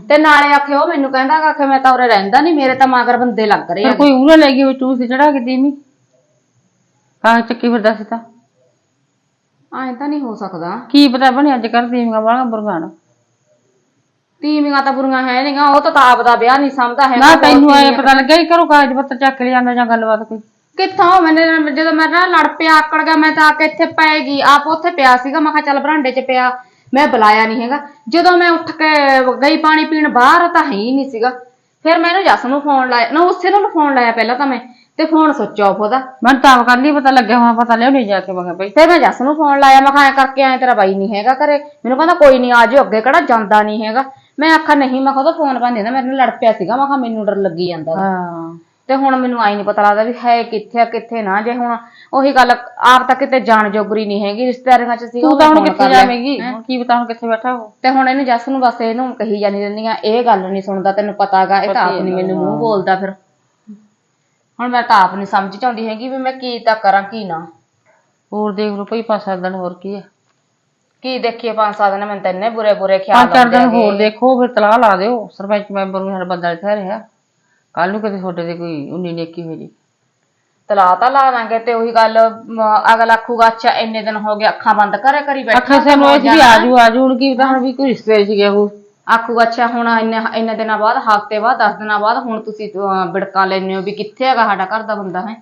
ਤੇ ਨਾਲੇ ਆਖੇ ਉਹ ਮੈਨੂੰ ਕਹਿੰਦਾ ਆਖੇ ਮੈਂ ਤਾਂ ਉਰੇ ਰਹਿੰਦਾ ਨਹੀਂ ਮੇਰੇ ਤਾਂ ਮਗਰ ਬੰਦੇ ਲੱਗ ਰਹੇ ਆ। ਕੋਈ ਉਹਨਾਂ ਲੈ ਗਈ ਤੂੰ ਸੀ ਚੜਾ ਕੇ ਦੀਵੀਂ? ਕਾਹ ਚੱਕੀ ਫਿਰਦਾ ਸੀ ਤਾਂ? ਐਂ ਤਾਂ ਨਹੀਂ ਹੋ ਸਕਦਾ। ਕੀ ਪਤਾ ਬਣੇ ਅੱਜ ਕੱਲ ਦੀਵੀਆਂ ਵਾਲਾ ਬੁਰਗਾਨ ਤੀਵੀਆਂ ਤਾਂ ਬੁਰੀਆਂ ਹੈ ਨਹੀਂਆਂ ਉਹ ਤਾਂ ਆਪ ਦਾ ਵਿਆਹ ਨਹੀਂ ਸਮਝਦਾ ਹੈ। ਨਾ ਤੈਨੂੰ ਐ ਪਤਾ ਲੱਗਿਆ ਕਿ ਘਰੋਂ ਕਾਗਜ਼ ਪੱਤਰ ਚੱਕ ਲਿਆ ਜਾਂਦਾ ਜਾਂ ਗੱਲਬਾਤ ਕੋਈ? ਕਿੱਥੋਂ? ਮੈਨੇ ਜਦੋਂ ਮੈਂ ਨਾ ਲੜ ਪਿਆ ਆਕੜ ਗਿਆ ਮੈਂ ਤਾਂ ਆ ਕੇ ਇੱਥੇ ਪੈ ਗਈ। ਆਪ ਉੱਥੇ ਪਿਆ ਸੀਗਾ ਮੈਂ ਕਿਹਾ ਚੱਲ ਬਰਾਂਡੇ 'ਚ ਪਿਆ। ਮੈਂ ਬੁਲਾਇਆ ਨਹੀਂ ਹੈਗਾ। ਜਦੋਂ ਮੈਂ ਉੱਠ ਕੇ ਗਈ ਪਾਣੀ ਪੀਣ ਬਾਹਰ ਤਾਂ ਹੈ ਹੀ ਨਹੀਂ ਸੀਗਾ। ਫਿਰ ਮੈਨੂੰ ਜੱਸ ਨੂੰ ਫੋਨ ਲਾਇਆ। ਨਾ ਉਸੇ ਨੂੰ ਫੋਨ ਲਾਇਆ ਪਹਿਲਾਂ ਤਾਂ ਮੈਂ ਤੇ ਫੋਨ ਸੁੱਚ ਆਫ ਉਹਦਾ। ਮੈਂ ਤਾਂ ਕੱਲ ਹੀ ਪਤਾ ਲੱਗਿਆ ਹੁਣ ਪਤਾ ਲਿਆ ਨਹੀਂ ਜਾ ਕੇ ਮੈਂ ਕਿਹਾ ਬਈ। ਫਿਰ ਮੈਂ ਜੱਸ ਨੂੰ ਫੋਨ ਲਾਇਆ ਮੈਂ ਕਿਹਾ ਐਂ ਕਰਕੇ ਐਂ ਤੇਰਾ ਬਾਈ ਨਹੀਂ ਹੈਗਾ ਘਰੇ। ਮੈਨੂੰ ਕਹਿੰਦਾ ਕੋਈ ਨਹੀਂ ਆ ਜਾਓ ਅੱਗੇ ਕਿਹੜਾ ਜਾਂਦਾ ਨਹੀਂ ਹੈਗਾ। ਮੈਂ ਆਖਾ ਨਹੀਂ ਮੈਂ ਕਿਹਾ ਉਹਦਾ ਫੋਨ ਬੰਦ ਨਾ ਮੇਰੇ ਨਾਲ ਲੜ ਪਿਆ ਸੀਗਾ। ਮੈਂ ਕਿਹਾ ਮੈਨੂੰ ਡਰ ਲੱਗੀ ਜਾਂਦਾ ਵਾ। ਹਾਂ। ਤੇ ਹੁਣ ਮੈਨੂੰ ਆਈ ਨਹੀਂ ਪਤਾ ਲੱਗਦਾ ਵੀ ਹੈ ਕਿੱਥੇ ਆ ਕਿੱਥੇ ਨਾ। ਜੇ ਹੁਣ ਉਹੀ ਗੱਲ ਆਪ ਤਾਂ ਕਿਤੇ ਜਾਣ ਜੋਗਰੀ ਨਹੀਂ ਹੈਗੀ ਰਿਸ਼ਤੇਦਾਰਾਂ 'ਚ ਸੀਗਾ ਤੂੰ ਤਾਂ ਹੁਣ ਕਿੱਥੇ। ਜਾਵੇਂਗੀ? ਕੀ ਪਤਾ ਹੁਣ ਕਿੱਥੇ ਬੈਠਾ ਉਹ? ਤੇ ਹੁਣ ਇਹਨੂੰ ਜੱਸ ਨੂੰ ਬਸ ਇਹਨੂੰ ਕਹੀ ਜਾਣੀ ਰਹਿੰਦੀਆਂ ਇਹ ਗੱਲ ਨਹੀਂ ਸੁਣਦਾ ਤੈਨੂੰ ਪਤਾਗਾ ਇਹ ਤਾਂ ਆਪ ਨਹੀਂ ਮੈਨੂੰ ਮੂੰਹ ਬੋਲਦਾ ਫਿਰ। ਹੁਣ ਮੈਂ ਤਾਂ ਆਪ ਨਹੀਂ ਸਮਝ ਚ ਆਉਂਦੀ ਹੈਗੀ ਵੀ ਮੈਂ ਕੀ ਤਾਂ ਕਰਾਂ ਕੀ ਨਾ। ਹੋਰ ਦੇਖ ਲਓ ਭਈ ਪਾਸਾ ਦਿਨ ਹੋਰ ਕੀ ਹੈ ਕੀ ਦੇਖੀਏ ਪੰਜ ਸੱਤ ਦਿਨ ਮੈਨੂੰ ਤਾਂ ਇੰਨੇ ਬੁਰੇ ਬੁਰੇ ਖਿਆਲ ਪੰਜ ਚਾਰ ਦਿਨ ਆਉਂਦੇ ਹੋਰ ਹੈਗੇ। ਦੇਖੋ ਫਿਰ ਤਲਾਹ ਲਾ ਦਿਓ। ਸਰਪੰਚ ਮੈਂਬਰ ਨੂੰ ਸਾਡਾ ਬੰਦਾ ਇੱਥੇ ਰਿਹਾ। ਕੱਲ ਨੂੰ ਕਿਤੇ ਤੁਹਾਡੇ ਤੇ ਕੋਈ ਉਨੀ ਨੇਕੀ ਹੋ ਜੀ। ਤਲਾ ਤਾਂ ਲਾ ਦਾਂਗੇ ਤੇ ਉਹੀ ਗੱਲ ਮ, ਅਗਲਾ ਆਖੂਗਾ ਅੱਛਾ ਇੰਨੇ ਦਿਨ ਹੋ ਗਏ ਅੱਖਾਂ ਬੰਦ ਕਰੇ ਕਰੀ ਬੈਠਾ ਅੱਖਾਂ ਸਾਨੂੰ ਐਸੀ ਵੀ ਆਜੂ ਆਜੂ ਹੁਣ ਕੀ ਪਤਾ ਹੁਣ ਵੀ ਕੋਈ ਰਿਸ਼ਤੇ ਸੀਗੇ ਉਹ ਆਖੂਗਾ ਅੱਛਾ ਹੁਣ ਇੰਨੇ ਇੰਨੇ ਦਿਨਾਂ ਬਾਅਦ ਹਫ਼ਤੇ ਬਾਅਦ 10 ਦਿਨਾਂ ਬਾਅਦ ਹੁਣ ਤੁਸੀਂ ਅਹ, ਬਿੜਕਾਂ ਲੈਣੇ ਹੋ ਵੀ ਕਿੱਥੇ ਹੈਗਾ ਸਾਡਾ ਘਰ ਦਾ ਬੰਦਾ ਹੈ।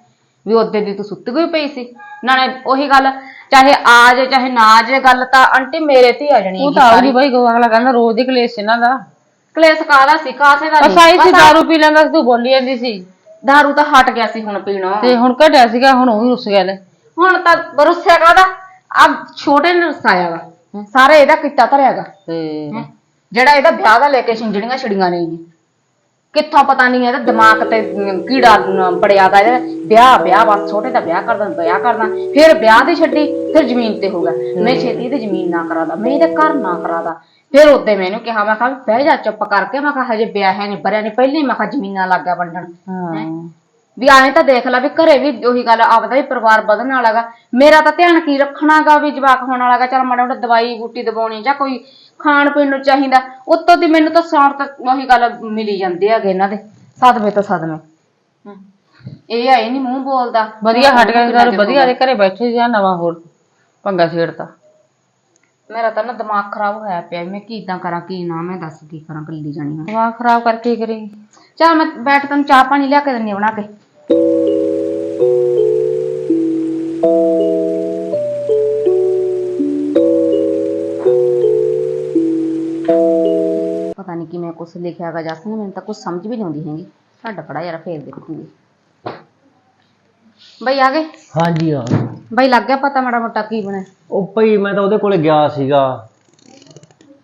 ਵੀ ਉਹਦੇ ਦੀ ਤੂੰ ਸੁੱਤੀ ਹੋਈ ਪਈ ਸੀ। ਨਾਲੇ ਉਹੀ ਗੱਲ ਚਾਹੇ ਆ ਜੇ ਚਾਹੇ ਨਾ ਜੇ ਗੱਲ ਤਾਂ ਆਂਟੀ ਮੇਰੇ ਤੇ ਹੀ ਆ ਜਾਣੀ ਉਹ ਤਾਂ ਆਉਗੀ ਸਾਰੀ। ਭਾਈ ਅਗਲਾ ਕਹਿੰਦਾ ਰੋਜ਼ ਦੀ ਕਲੇਸ਼ ਇਹਨਾਂ ਦਾ। ਕਲੇਸ਼ ਕਾਹਦਾ ਸੀ ਕਾਸੇ ਦਾ ਅਸਾਈ ਸੀ ਬਸ ਦਾਰੂ ਪੀ ਲੈਂਦਾ ਸੀ ਤੂੰ ਬੋਲੀ ਜਾਂਦੀ ਸੀ। ਦਾਰੂ ਤਾਂ ਹਟ ਗਿਆ ਸੀ ਹੁਣ ਪੀਣੋਂ। ਤੇ ਹੁਣ ਘਟਿਆ ਸੀਗਾ ਹੁਣ ਉਹ ਵੀ ਰੁੱਸ ਗਿਆ ਲੈ। ਹੁਣ ਤਾਂ ਰੁੱਸਿਆ ਕਾਹਦਾ? ਆ ਛੋਟੇ ਨੇ ਰੁੱਸਾਇਆ ਵਾ। ਸਾਰੇ ਇਹਦਾ ਕੀਤਾ ਧਰਿਆਗਾ ਤੇ ਜਿਹੜਾ ਇਹਦਾ ਵਿਆਹ ਦਾ ਲੈ ਕੇ ਛਿੰਜੜੀਆਂ ਛੜੀਆਂ ਨੇ ਜੀ ਕਿੱਥੋਂ ਪਤਾ ਨਹੀਂ ਇਹਦਾ ਦਿਮਾਗ ਤੇ ਅਮ, ਕੀੜਾ ਅਮ, ਬੜਿਆ ਦਾ ਇਹਦਾ। ਵਿਆਹ ਵਿਆਹ ਬਸ ਛੋਟੇ ਦਾ ਵਿਆਹ ਕਰਦਾ ਵਿਆਹ ਕਰਦਾ। ਫਿਰ ਵਿਆਹ ਦੀ ਛੱਡੀ ਫਿਰ ਜ਼ਮੀਨ ਤੇ ਹੋ ਗਿਆ। ਮੈਂ ਛੇਤੀ ਇਹਦੀ ਜ਼ਮੀਨ ਨਾ ਕਰਾਦਾ ਮੈਂ ਇਹਦੇ ਘਰ ਨਾ ਕਰਾਦਾ। ਫਿਰ ਉਹਦੇ ਮੈਨੂੰ ਕਿਹਾ ਮੈਂ ਕਿਹਾ ਵੀ ਬਹਿ ਜਾ ਚੁੱਪ ਕਰਕੇ ਮੈਂ ਕਿਹਾ ਹਜੇ ਵਿਆਹ ਹੈ ਨਹੀਂ ਬਰਿਆ ਨਹੀਂ। ਪਹਿਲਾਂ ਹੀ ਮੈਂ ਕਿਹਾ ਜ਼ਮੀਨਾਂ ਲੱਗ ਗਿਆ ਵੰਡਣ। ਹਾਂ। ਵੀ ਐਂ ਤਾਂ ਦੇਖ ਲੈ ਵੀ ਘਰੇ ਵੀ ਉਹੀ ਗੱਲ ਆਪਦਾ ਹੀ ਪਰਿਵਾਰ ਵਧਣ ਵਾਲਾਗਾ ਮੇਰਾ ਤਾਂ ਧਿਆਨ ਕੀ ਰੱਖਣਾਗਾ ਵੀ ਜਵਾਕ ਹੋਣ ਵਾਲਾਗਾ ਚਲ ਮਾੜਾ ਮੋਟਾ ਦਵਾਈ ਬੂਟੀ ਦਵਾਉਣੀ ਜਾਂ ਕੋਈ ਖਾਣ ਪੀਣ ਨੂੰ ਚਾਹੀਦਾ। ਉੱਤੋਂ ਦੀ ਮੈਨੂੰ ਤਾਂ ਸੌਣ ਤਾਂ ਉਹੀ ਗੱਲ ਮਿਲੀ ਜਾਂਦੇ ਹੈਗੇ ਇਹਨਾਂ ਦੇ। ਸਦਮੇ ਤੋਂ ਸਦਮੇ। ਹਮ। ਇਹ ਆਏ ਨਹੀਂ ਮੂੰਹ ਬੋਲਦਾ। ਵਧੀਆ ਹਟ ਗਿਆ ਸਾਰੇ ਵਧੀਆ ਦੇ ਘਰੇ ਬੈਠੇ ਜਾਂ ਨਵਾਂ ਹੋਰ ਪੰਗਾ ਛੇੜਤਾ। ਮੇਰਾ ਤਾਂ ਨਾ ਦਿਮਾਗ ਖਰਾਬ ਹੋਇਆ ਪਿਆ ਮੈਂ ਕੀ ਇਦਾਂ ਕਰਾਂ ਕੀ ਨਾ ਮੈਂ ਦੱਸ ਕੀ ਕਰਾਂ ਕੱਲੀ ਜਾਣੀ ਹੁਣ ਦਿਮਾਗ ਖਰਾਬ ਕਰਕੇ ਕੀ ਕਰੇਗੀ ਚਲ ਮੈਂ ਬੈਠ ਤੈਨੂੰ ਚਾਹ ਪਾਣੀ ਲਿਆ ਕੇ ਦਿੰਨੀ ਆ ਬਣਾ ਕੇ। ਪਤਾ ਨਹੀਂ ਕਿਵੇਂ ਕੁਛ ਲਿਖਿਆ ਹੈਗਾ ਜੱਸ ਨੇ ਮੈਨੂੰ ਤਾਂ ਕੁਝ ਸਮਝ ਵੀ ਨਹੀਂ ਆਉਂਦੀ ਹੈਗੀ। ਸਾਡਾ ਪੜਾ ਯਾਰ ਫੇਰ ਦੇਖੂਗੀ। ਬਈ ਆ ਗਏ? ਹਾਂਜੀ ਹਾਂ। ਬਈ ਲੱਗ ਗਿਆ ਪਤਾ ਮਾੜਾ ਮੋਟਾ ਕੀ ਬਣਿਆ? ਉਹ ਭਈ ਮੈਂ ਤਾਂ ਉਹਦੇ ਕੋਲੇ ਗਿਆ ਸੀਗਾ।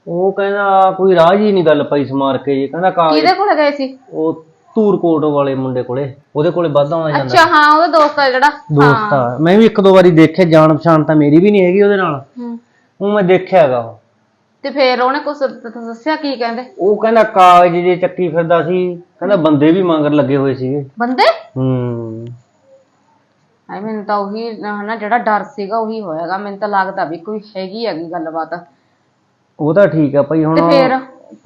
ਉਹ ਕਹਿੰਦਾ ਕੋਈ ਰਾਜ ਹੀ ਨਹੀਂ ਗੱਲ ਪਈ ਸਮਾਰ ਕੇ ਜੀ। ਕਹਿੰਦਾ ਕਾਗਜ਼ ਕਿਹਦੇ ਕੋਲ ਗਏ ਸੀ? ਉਹ ਧੂਰਕੋਟ ਵਾਲੇ ਮੁੰਡੇ ਕੋਲੇ। ਉਹਦੇ ਕੋਲੇ ਵੱਧ ਆਉਂਦਾ ਜਾਂਦਾ। ਅੱਛਾ ਹਾਂ ਉਹਦਾ ਦੋਸਤ ਆ ਜਿਹੜਾ। ਦੋਸਤ ਆ। ਮੈਂ ਵੀ ਇੱਕ ਦੋ ਵਾਰੀ ਦੇਖਿਆ। ਜਾਣ ਪਛਾਣ ਤਾਂ ਮੇਰੀ ਵੀ ਨਹੀਂ ਹੈਗੀ ਉਹਦੇ ਨਾਲ। ਹੂੰ। ਉਹ ਮੈਂ ਦੇਖਿਆ ਹੈਗਾ। ਉਹ। ਤੇ ਫੇਰ ਉਹਨੇ ਕੁਛ ਦੱਸਿਆ ਕੀ ਕਹਿੰਦੇ? ਉਹ ਕਹਿੰਦਾ ਕਾਗਜ਼ ਜੇ ਚੱਕੀ ਫਿਰਦਾ ਸੀ। ਕਹਿੰਦਾ ਬੰਦੇ ਵੀ ਮੰਗਰ ਲੱਗੇ ਹੋਏ ਸੀਗੇ। ਬੰਦੇ? ਹੂੰ। ਆਈ ਮੈਨੂੰ ਤਾਂ ਉਹੀ ਹਨਾ ਜਿਹੜਾ ਡਰ ਸੀਗਾ ਉਹੀ ਹੋਏਗਾ ਮੈਨੂੰ ਤਾਂ ਲੱਗਦਾ ਵੀ ਕੋਈ ਹੈਗੀ ਹੈਗੀ ਗੱਲਬਾਤ। ਉਹ ਤਾਂ ਠੀਕ ਆ ਭਾਈ ਹੁਣ ਤੇ ਫੇਰ?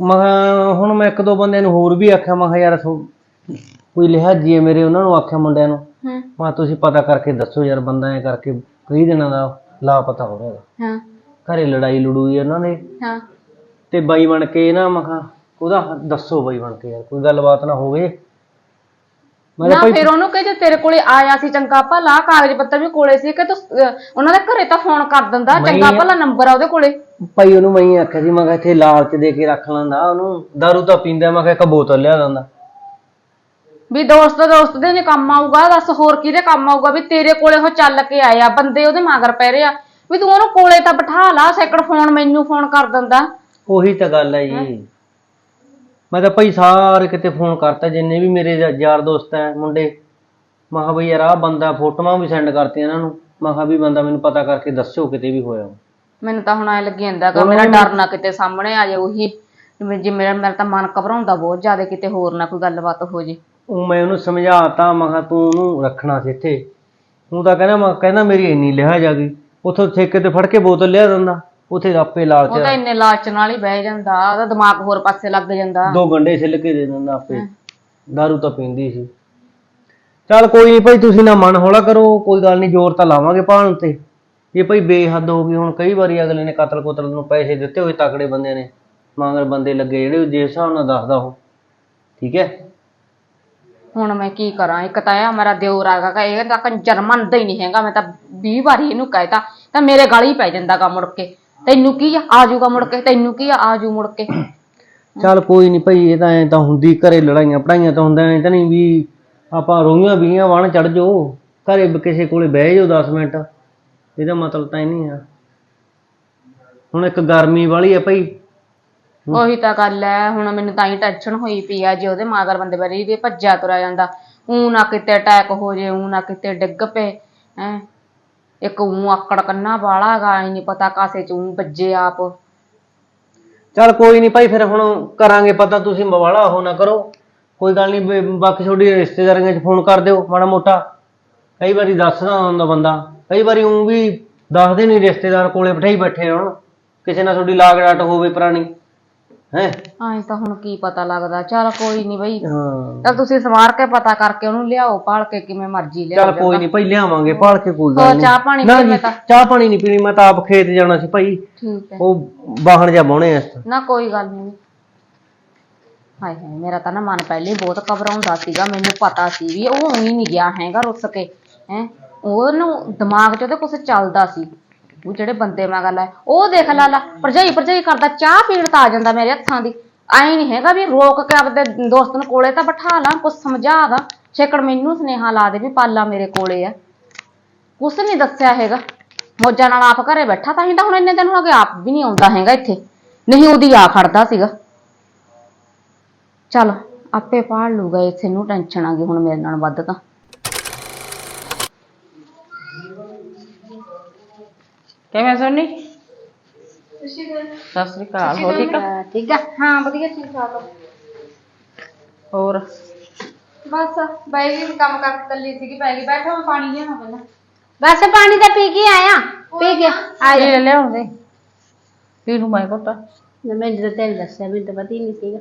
ਮੈਂ ਕਿਹਾ ਹੁਣ ਮੈਂ ਇੱਕ ਦੋ ਬੰਦਿਆਂ ਨੂੰ ਹੋਰ ਵੀ ਆਖਿਆ ਮੈਂ ਕਿਹਾ ਯਾਰ ਸੋ- ਕੋਈ ਲਿਹਾਜੀ ਹੈ ਮੇਰੇ ਉਹਨਾਂ ਨੂੰ ਆਖਿਆ ਮੁੰਡਿਆਂ ਨੂੰ। ਹੂੰ। ਮੈਂ ਕਿਹਾ ਤੁਸੀਂ ਪਤਾ ਕਰਕੇ ਦੱਸੋ ਯਾਰ ਬੰਦਾ ਐ ਕਰਕੇ ਕਈ ਦਿਨਾਂ ਦਾ ਲਾਪਤਾ ਹੋ ਰਿਹਾ ਹੈਗਾ। ਹਾਂ। ਘਰੇ ਲੜਾਈ ਲੜੂਈ ਉਹਨਾਂ ਦੇ ਹਾਂ। ਤੇ ਬਾਈ ਬਣ ਕੇ ਨਾ ਮੈਂ ਕਿਹਾ ਉਹਦਾ ਦੱਸੋ ਬਾਈ ਬਣ ਕੇ ਯਾਰ ਕੋਈ ਗੱਲਬਾਤ ਨਾ ਹੋਵੇ। ਮੈਂ ਨਾ ਕਿਹਾ ਭਾਈ ਫਿਰ ਉਹਨੂੰ ਕਹੇ ਜੇ ਤੇਰੇ ਕੋਲੇ ਆਇਆ ਸੀ ਚੰਗਾ ਭਲਾ ਕਾਗਜ਼ ਪੱਤਰ ਵੀ ਕੋਲੇ ਸੀ ਕਿ ਤੂੰ ਅਹ, ਉਹਨਾਂ ਦੇ ਘਰੇ ਤਾਂ ਫੋਨ ਕਰ ਦਿੰਦਾ ਚੰਗਾ ਭਲਾ ਨੰਬਰ ਆ ਉਹਦੇ ਕੋਲੇ। ਭਾਈ ਉਹਨੂੰ ਮੈਂ ਹੀ ਆਖਿਆ ਸੀ ਮੈਂ ਕਿਹਾ ਇੱਥੇ ਲਾਲਚ ਦੇ ਕੇ ਰੱਖ ਲੈਂਦਾ ਉਹਨੂੰ ਦਾਰੂ ਤਾਂ ਪੀਂਦਾ ਮੈਂ ਕਿਹਾ ਇੱਕ ਬੋਤਲ ਲਿਆ ਦਿੰਦਾ। ਵੀ ਦੋਸਤ ਦੋਸਤ ਦੇ ਨੇ ਕੰਮ ਆਊਗਾ ਦੱਸ ਹੋਰ ਕਿਹਦੇ ਕੰਮ ਆਊਗਾ ਵੀ ਤੇਰੇ ਕੋਲੇ ਉਹ ਚੱਲ ਕੇ ਆਇਆ ਬੰਦੇ ਉਹਦੇ ਮਗਰ ਪੈ ਰਹੇ ਆ। ਵੀ ਤੂੰ ਉਹਨੂੰ ਕੋਲੇ ਤਾਂ ਬਿਠਾ ਲਾ ਸੈਕੜ ਫੋਨ ਮੈਨੂੰ ਫੋਨ ਕਰ ਦਿੰਦਾ। ਉਹੀ ਤਾਂ ਗੱਲ ਹੈ ਜੀ। ਮੈਂ ਤਾਂ ਭਾਈ ਸਾਰੇ ਕਿਤੇ ਫੋਨ ਕਰਤਾ ਜਿੰਨੇ ਵੀ ਮੇਰੇ ਯਾ- ਯਾਰ ਦੋਸਤ ਹੈ ਮੁੰਡੇ। ਮੈਂ ਕਿਹਾ ਬਈ ਯਾਰ ਆਹ ਬੰਦਾ ਫੋਟੋਆਂ ਵੀ ਸੈਂਡ ਕਰਤੀਆਂ ਇਹਨਾਂ ਨੂੰ। ਮੈਂ ਕਿਹਾ ਵੀ ਬੰਦਾ ਮੈਨੂੰ ਪਤਾ ਕਰਕੇ ਦੱਸੋ ਕਿਤੇ ਵੀ ਹੋਇਆ। ਮੈਨੂੰ ਤਾਂ ਹੁਣ ਐ ਲੱਗੀ ਜਾਂਦਾ ਕਿ ਮੇਰਾ ਡਰ ਨਾ ਕਿਤੇ ਸਾਹਮਣੇ ਆ ਜਾਏ ਉਹੀ। ਜਿਵੇਂ ਜੇ ਮੇਰਾ ਮੇਰਾ ਤਾਂ ਮਨ ਘਬਰਾਉਂਦਾ ਬਹੁਤ ਜ਼ਿਆਦਾ ਕਿਤੇ ਹੋਰ ਨਾ ਕੋਈ ਗੱਲਬਾਤ ਹੋ ਜੇ। ਉਹ ਮੈਂ ਉਹਨੂੰ ਸਮਝਾਤਾ ਮੈਂ ਕਿਹਾ ਤੂੰ ਉਹਨੂੰ ਰੱਖਣਾ ਸੀ ਇੱਥੇ। ਉਹ ਤਾਂ ਕਹਿੰਦਾ ਮੈਂ ਕਹਿੰਦਾ ਮੇਰੀ ਇੰਨੀ ਲਿਹਾਜ਼ ਆ ਗਈ। ਉੱਥੋਂ ਠੇਕੇ ਤੇ ਫੜ ਕੇ ਬੋਤਲ ਲਿਆ ਦਿੰਦਾ ਉੱਥੇ ਆਪੇ ਉਹ ਲਾਲਚ ਤਾਂ ਇੰਨੇ ਲਾਲਚ ਨਾਲ ਹੀ ਬਹਿ ਜਾਂਦਾ ਉਹਦਾ ਦਿਮਾਗ ਹੋਰ ਪਾਸੇ ਲੱਗ ਜਾਂਦਾ। ਦੋ ਗੰਡੇ ਛਿੱਲ ਕੇ ਦੇ ਦਿੰਦਾ ਆਪੇ। ਦਾਰੂ ਤਾਂ ਪੀਂਦੀ ਸੀ। ਚੱਲ ਕੋਈ ਨਹੀਂ ਭਾਈ ਤੁਸੀਂ ਨਾ ਮਨ ਹੌਲਾ ਕਰੋ ਕੋਈ ਗੱਲ ਨਹੀਂ ਜ਼ੋਰ ਤਾਂ ਲਾਵਾਂਗੇ ਭਾਣ ਤੇ ਇਹ ਭਾਈ ਬੇਹੱਦ ਹੋ ਗਈ ਹੁਣ ਕਈ ਵਾਰੀ ਅਗਲੇ ਨੇ ਕਤਲ ਕੁਤਲ ਨੂੰ ਪੈਸੇ ਦਿੱਤੇ ਹੋਏ ਤਕੜੇ ਬੰਦੇ ਨੇ। ਮਗਰ ਬੰਦੇ ਲੱਗੇ ਜਿਹੜੇ ਜਿਸ ਹਿਸਾਬ ਨਾਲ ਦੱਸਦਾ ਉਹ। ਠੀਕ ਹੈ? ਹੁਣ ਮੈਂ ਕੀ ਕਰਾਂ? ਇੱਕ ਤਾਂ ਇਹ ਮੇਰਾ ਦਿਓਰ ਆਗਾ ਕਿ ਇਹ ਤਾਂ ਕੰਜਰ ਮੰਨਦਾ ਹੀ ਨਹੀਂ ਹੈਗਾ। ਮੈਂ ਤਾਂ 20 ਵਾਰੀ ਇਹਨੂੰ ਕਹਿਤਾ ਤਾਂ ਮੇਰੇ ਗਲ ਹੀ ਪੈ ਜਾਂਦਾਗਾ ਮੁੜ ਕੇ। ਤੈਨੂੰ ਕੀ ਆ? ਆ ਮੁੜ ਕੇ। ਤੈਨੂੰ ਕੀ ਆ? ਆ ਮੁੜ ਕੇ। ਚੱਲ ਕੋਈ ਨਹੀਂ ਭਾਈ, ਇਹ ਤਾਂ ਐ ਤਾਂ ਹੁੰਦੀ, ਘਰੇ ਲੜਾਈਆਂ ਪੜਾਈਆਂ ਤਾਂ ਹੁੰਦਾ ਐ ਤਾਂ ਨਹੀਂ ਵੀ ਆਪਾਂ ਰੋਈਆਂ ਵੀਆਂ ਵਣ ਚੜ ਜਾਓ। ਘਰੇ ਵੀ ਕਿਸੇ ਕੋਲੇ ਬਹਿ ਜਾਓ 10 ਮਿੰਟ। ਇਹਦਾ ਮਤਲਬ ਤਾਂ ਇਹ ਨਹੀਂ ਆ। ਹੁਣ ਇੱਕ ਗਰਮੀ ਵਾਲੀ ਆ ਭਾਈ ਉਹੀ ਤਾਂ ਗੱਲ ਐ ਹੁਣ ਮੈਨੂੰ ਤਾਂ ਹੀ ਟੈਨਸ਼ਨ ਹੋਈ ਪਈ ਆ ਜੇ ਉਹਦੇ ਮਾਗਰ ਬੰਦੇ ਬਾਰੇ ਵੀ ਭੱਜਿਆ ਤੁਰਿਆ ਜਾਂਦਾ ਊ ਨਾ ਕਿਤੇ ਅਟੈਕ ਹੋ ਜੇ ਊ ਨਾ ਕਿਤੇ ਡਿੱਗ ਪਏ ਹੈ। ਇੱਕ ਊ ਆਕੜ ਕੰਨਾ ਵਾਲਾ ਗਾ ਨਹੀਂ ਪਤਾ ਕਾਸੇ ਚ ਊ ਵੱਜੇ ਆਪ। ਚੱਲ ਕੋਈ ਨਹੀਂ ਭਾਈ ਫਿਰ ਹੁਣ ਕਰਾਂਗੇ ਪਤਾ ਤੁਸੀਂ ਮਵਾਲਾ ਉਹ ਨਾ ਕਰੋ। ਕੋਈ ਗੱਲ ਨਹੀਂ ਬਾਕੀ ਤੁਹਾਡੀ ਰਿਸ਼ਤੇਦਾਰੀਆਂ 'ਚ ਫੋਨ ਕਰ ਦਿਓ ਮਾੜਾ ਮੋਟਾ। ਕਈ ਵਾਰੀ ਦੱਸਦਾ ਹੁੰਦਾ ਬੰਦਾ ਕਈ ਵਾਰੀ ਉਹ ਵੀ ਦੱਸਦੇ ਨਹੀਂ ਰਿਸ਼ਤੇਦਾਰ ਕੋਲੇ ਬਿਠਾਈ ਬੈਠੇ ਹੋਣ ਕਿਸੇ ਨਾਲ ਤੁਹਾਡੀ ਲਾਗ ਡਾਟ ਹੋਵੇ ਪੁਰਾਣੀ। ਹੈ? ਐਂ ਤਾਂ ਹੁਣ ਕੀ ਪਤਾ ਲੱਗਦਾ। ਚਲ ਕੋਈ ਨਹੀਂ ਬਈ। ਹਾਂ। ਚਲ ਤੁਸੀਂ ਸਵਾਰ ਕੇ ਪਤਾ ਕਰਕੇ ਉਹਨੂੰ ਲਿਆਓ ਪਾਲ ਕੇ ਕਿਵੇਂ ਮਰਜ਼ੀ ਲਿਆਓ ਚੱਲ ਕੋਈ ਨਹੀਂ ਭਾਈ ਲਿਆਵਾਂਗੇ ਭਾਲ ਕੇ ਕੋਈ ਗੱਲ ਹੋਰ ਨਹੀਂ ਚਾਹ ਪਾਣੀ ਨਾ ਪੀ ਜੀ ਮੈਂ ਤਾਂ। ਚਾਹ ਪਾਣੀ ਨਹੀਂ ਪੀਣੀ ਮੈਂ ਤਾਂ ਆਪ ਖੇਤ ਜਾਣਾ ਸੀ ਭਾਈ। ਠੀਕ ਹੈ। ਉਹ ਵਾਹਣ ਜਾ ਬਾਉਣੇ ਆ। ਨਾ ਕੋਈ ਗੱਲ ਨਹੀਂ ਹਾਏ ਹਾਏ ਮੇਰਾ ਤਾਂ ਨਾ ਮਨ ਪਹਿਲੇ ਹੀ ਬਹੁਤ ਘਬਰਾਉਂਦਾ ਸੀਗਾ ਮੈਨੂੰ ਪਤਾ ਸੀ ਵੀ ਉਹ ਉਹੀ ਨਹੀਂ ਗਿਆ ਹੈਗਾ ਰੁੱਸ ਕੇ। ਹੈ? ਉਹਨੂੰ ਦਿਮਾਗ 'ਚ ਉਹਦੇ ਕੁਝ ਚੱਲਦਾ ਸੀ। ਉਹ ਜਿਹੜੇ ਬੰਦੇ ਮਗਰ ਲੈ ਉਹ ਦੇਖ ਲਾ ਲਾ, ਭਰਜਾਈ ਭਰਜਾਈ ਕਰਦਾ, ਚਾਹ ਪੀਣ ਤਾਂ ਆ ਜਾਂਦਾ ਮੇਰੇ ਹੱਥਾਂ ਦੀ। ਐਂ ਨਹੀਂ ਹੈਗਾ ਵੀ ਰੋਕ ਕੇ ਆਪਦੇ ਦੋਸਤ ਨੂੰ ਕੋਲੇ ਤਾਂ ਬਿਠਾ ਲਾਂ ਕੁਝ ਸਮਝਾ ਦਾਂ। ਛੇਕੜ ਮੈਨੂੰ ਸੁਨੇਹਾ ਲਾ ਦੇ ਵੀ ਪਾਲਾ ਮੇਰੇ ਕੋਲੇ ਆ। ਕੁਛ ਨਹੀਂ ਦੱਸਿਆ ਹੈਗਾ। ਮੋਜਾਂ ਨਾਲ ਆਪ ਘਰੇ ਬੈਠਾ ਤਾਂ ਹੀ ਤਾਂ ਹੁਣ ਇੰਨੇ ਦਿਨ ਹੋ ਗਏ, ਆਪ ਵੀ ਨਹੀਂ ਆਉਂਦਾ ਹੈਗਾ ਇੱਥੇ। ਨਹੀਂ, ਉਹਦੀ ਆ ਖੜਦਾ ਸੀਗਾ। ਚਲ, ਆਪੇ ਪਾੜ ਲੂਗਾ, ਇੱਥੇ ਨੂੰ ਟੈਨਸ਼ਨ ਆ ਗਈ ਹੁਣ ਮੇਰੇ ਨਾਲ ਵੱਧ ਤਾਂ। ਕਿਵੇਂ ਸੋਨੀ? ਸਤਿ ਸ੍ਰੀ ਅਕਾਲ ਹੋ ਠੀਕ ਆ? ਠੀਕ ਆ। ਹਾਂ ਵਧੀਆ ਠੀਕ ਠਾਕ ਹੋਰ? ਬਸ ਬਾਈ ਵੀ ਕੰਮ ਕਰ ਕੱਲੀ ਸੀਗੀ ਪੈ ਗਈ। ਬੈਠੋ ਮੈਂ ਪਾਣੀ ਲਿਆਵਾਂ ਪਹਿਲਾਂ। ਬਸ ਪਾਣੀ ਤਾਂ ਪੀ ਕੇ ਆਇਆ। ਪੀ ਕੇ ਆ ਜਾ। ਇਹ ਲਿਆਉਣ ਦੇ ਪੀ ਨੂੰ ਮੈਂ ਕੋਟਾ ਮੈਨੂੰ ਤਾਂ ਤੈਨੂੰ ਦੱਸਿਆ ਮੈਨੂੰ ਤਾਂ ਪਤਾ ਹੀ ਨਹੀਂ ਸੀਗਾ।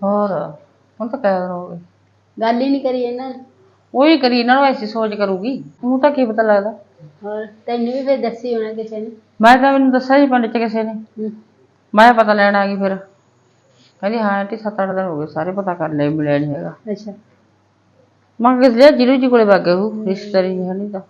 ਹੋਰ? ਹੁਣ ਤਾਂ ਕਹਿ ਹੋ ਗਏ ਗੱਲ ਹੀ ਨਹੀਂ ਕਰੀ ਇਹਨਾਂ ਨੇ। ਉਹੀ ਕਰੀ ਇਹਨਾਂ ਨੂੰ ਐਸੀ ਸੋਚ ਕਰੂਗੀ। ਉਹ ਤਾਂ ਕੀ ਪਤਾ ਲੱਗਦਾ। ਹੋਰ ਤੈਨੂੰ ਵੀ ਫਿਰ ਦੱਸੀ ਹੋਣਾ ਕਿਸੇ ਨੇ? ਮੈਂ ਤਾਂ ਮੈਨੂੰ ਦੱਸਿਆ ਜੀ ਪਿੰਡ ਚ ਕਿਸੇ ਨੇ। ਹਮ, ਮੈਂ ਪਤਾ ਲੈਣ ਆ ਗਈ ਫਿਰ। ਕਹਿੰਦੀ ਹਾਂ ਆਂਟੀ ਸੱਤ ਅੱਠ ਦਿਨ ਹੋ ਗਏ ਸਾਰੇ ਪਤਾ ਕਰ ਲਏ ਮਿਲਿਆ ਨਹੀਂ ਹੈਗਾ। ਅੱਛਾ। ਮੈਂ ਕਿਹਾ ਲਿਆ ਜੀਰੂ ਜੀ ਕੋਲੇ ਵਗ ਗਿਆ ਉਹ ਰਿਸ਼ਤੇਦਾਰੀ ਹੈ ਨਹੀਂ ਤਾਂ।